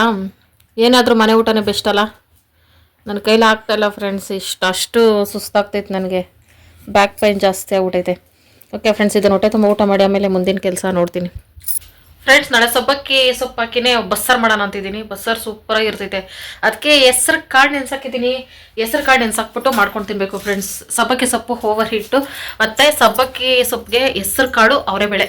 [SPEAKER 1] ಏನಾದರೂ ಮನೆ ಊಟನೇ ಬೆಸ್ಟ್ ಅಲ್ಲ? ನನ್ನ ಕೈಲಿ ಆಗ್ತಾಯಿಲ್ಲ ಫ್ರೆಂಡ್ಸ್ ಇಷ್ಟು ಅಷ್ಟು ಸುಸ್ತಾಗ್ತೈತೆ ನನಗೆ. ಬ್ಯಾಕ್ ಪೈನ್ ಜಾಸ್ತಿ ಆಗ್ಬಿಟ್ಟೈತೆ ಓಕೆ ಫ್ರೆಂಡ್ಸ್ ಇದನ್ನು ಹೊಟ್ಟೆ ತುಂಬ ಊಟ ಮಾಡಿ ಆಮೇಲೆ ಮುಂದಿನ ಕೆಲಸ ನೋಡ್ತೀನಿ. ಫ್ರೆಂಡ್ಸ್ ನಾಳೆ ಸಬ್ಬಕ್ಕಿ ಸೊಪ್ಪು ಹಾಕಿನೇ ಬಸ್ಸಾರು ಮಾಡೋಣ ಅಂತಿದ್ದೀನಿ. ಬಸ್ಸಾರು ಸೂಪರಾಗಿ ಇರ್ತೈತೆ ಅದಕ್ಕೆ ಹೆಸ್ರು ಕಾಳು ನೆನ್ಸಾಕಿದ್ದೀನಿ. ಹೆಸ್ರು ಕಾಳು ನೆನ್ಸಾಕ್ಬಿಟ್ಟು ಮಾಡ್ಕೊಂಡು ತಿನ್ನಬೇಕು ಫ್ರೆಂಡ್ಸ್ ಸಬ್ಬಕ್ಕಿ ಸೊಪ್ಪು ಓವರ್ ಹಿಟ್ಟು ಮತ್ತು ಸಬ್ಬಕ್ಕಿ ಸೊಪ್ಪಿಗೆ ಹೆಸ್ರು ಕಾಳು ಅವರೇ ಬೇಳೆ.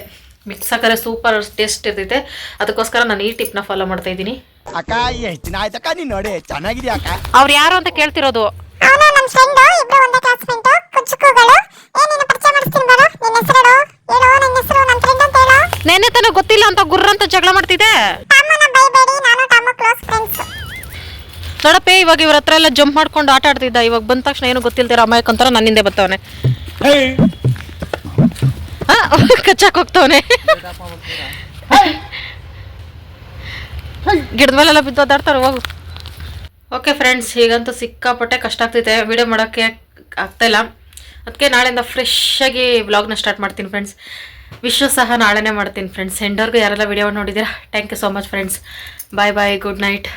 [SPEAKER 1] ಮಿಕ್ಸ್ ಹಾಕಿದ್ರೆ ಸೂಪರ್ ಟೇಸ್ಟ್ ಇರ್ತೈತೆ. ಅದಕ್ಕೋಸ್ಕರ ನಾನು ಈ ಟಿಪ್ನ ಫಾಲೋ ಮಾಡ್ತಾ ಇದ್ದೀನಿ.
[SPEAKER 8] ಅಕ್ಕ ಎಷ್ಟು ಆಯ್ತಕ್ಕ ನೀನ್ ನೋಡಿ ಚೆನ್ನಾಗಿದೆ ಅಕ್ಕ?
[SPEAKER 1] ಅವ್ರು ಯಾರು ಅಂತ ಕೇಳ್ತಿರೋದು?
[SPEAKER 2] ಅವನು ನನ್ನ ಫ್ರೆಂಡು ಇಬ್ರು ಒಂದೇ ಕ್ಲಾಸ್ಮೇಟು ಕುಚ್ಚುಕುಗಳು ಏ ನಿನ್ನ ಪರಿಚಯ ಮಾಡಿಸ್ತೀನಿ ಬಾರೋ? ನಿನ್ನ ಹೆಸರು ಹೇಳು ನನ್ನ ಹೆಸರು ನನ್ನ ಫ್ರೆಂಡ್ ಅಂತ ಹೇಳು.
[SPEAKER 1] ನೆನ್ನೆ ತನಕ ಗೊತ್ತಿಲ್ಲ ಅಂತ ಗುರ್ರ ಅಂತ ಜಗಳ ಮಾಡ್ತಿದ್ದೆ. ನೋಡಪ್ಪೇ ಇವಾಗ ಇವ್ರ ಹತ್ರ ಎಲ್ಲ ಜಂಪ್ ಮಾಡ್ಕೊಂಡು ಆಟ ಆಡ್ತಿದ್ದ. ಇವಾಗ ಬಂದ ತಕ್ಷಣ ಏನು ಗೊತ್ತಿಲ್ದಿರ ಅಮಾಯಕ್ ಅಂತಾರ ನನ್ನಿಂದೆ ಬರ್ತವನೆ ಕಚ್ಚಾಕ್ ಹೋಗ್ತವನೆ. ಗಿಡದ ಮೇಲೆಲ್ಲ ಬಿದ್ದು ಓದಾಡ್ತಾರೆ ಹೋಗು. ಓಕೆ ಫ್ರೆಂಡ್ಸ್ ಈಗಂತೂ ಸಿಕ್ಕಾಪಟ್ಟೆ ಕಷ್ಟ ಆಗ್ತೈತೆ. ವಿಡಿಯೋ ಮಾಡೋಕ್ಕೆ ಆಗ್ತಾಯಿಲ್ಲ ಅದಕ್ಕೆ ನಾಳೆಯಿಂದ ಫ್ರೆಶ್ ಆಗಿ ವ್ಲಾಗ್ನ ಸ್ಟಾರ್ಟ್ ಮಾಡ್ತೀನಿ ಫ್ರೆಂಡ್ಸ್ ವಿಶ್ವ ಸಹ ನಾಳೆನೇ ಮಾಡ್ತೀನಿ ಫ್ರೆಂಡ್ಸ್ ಎಂಡರ್ಗೂ ಯಾರೆಲ್ಲ ವಿಡಿಯೋ ನೋಡಿದ್ದೀರಾ thank you so much friends bye bye good night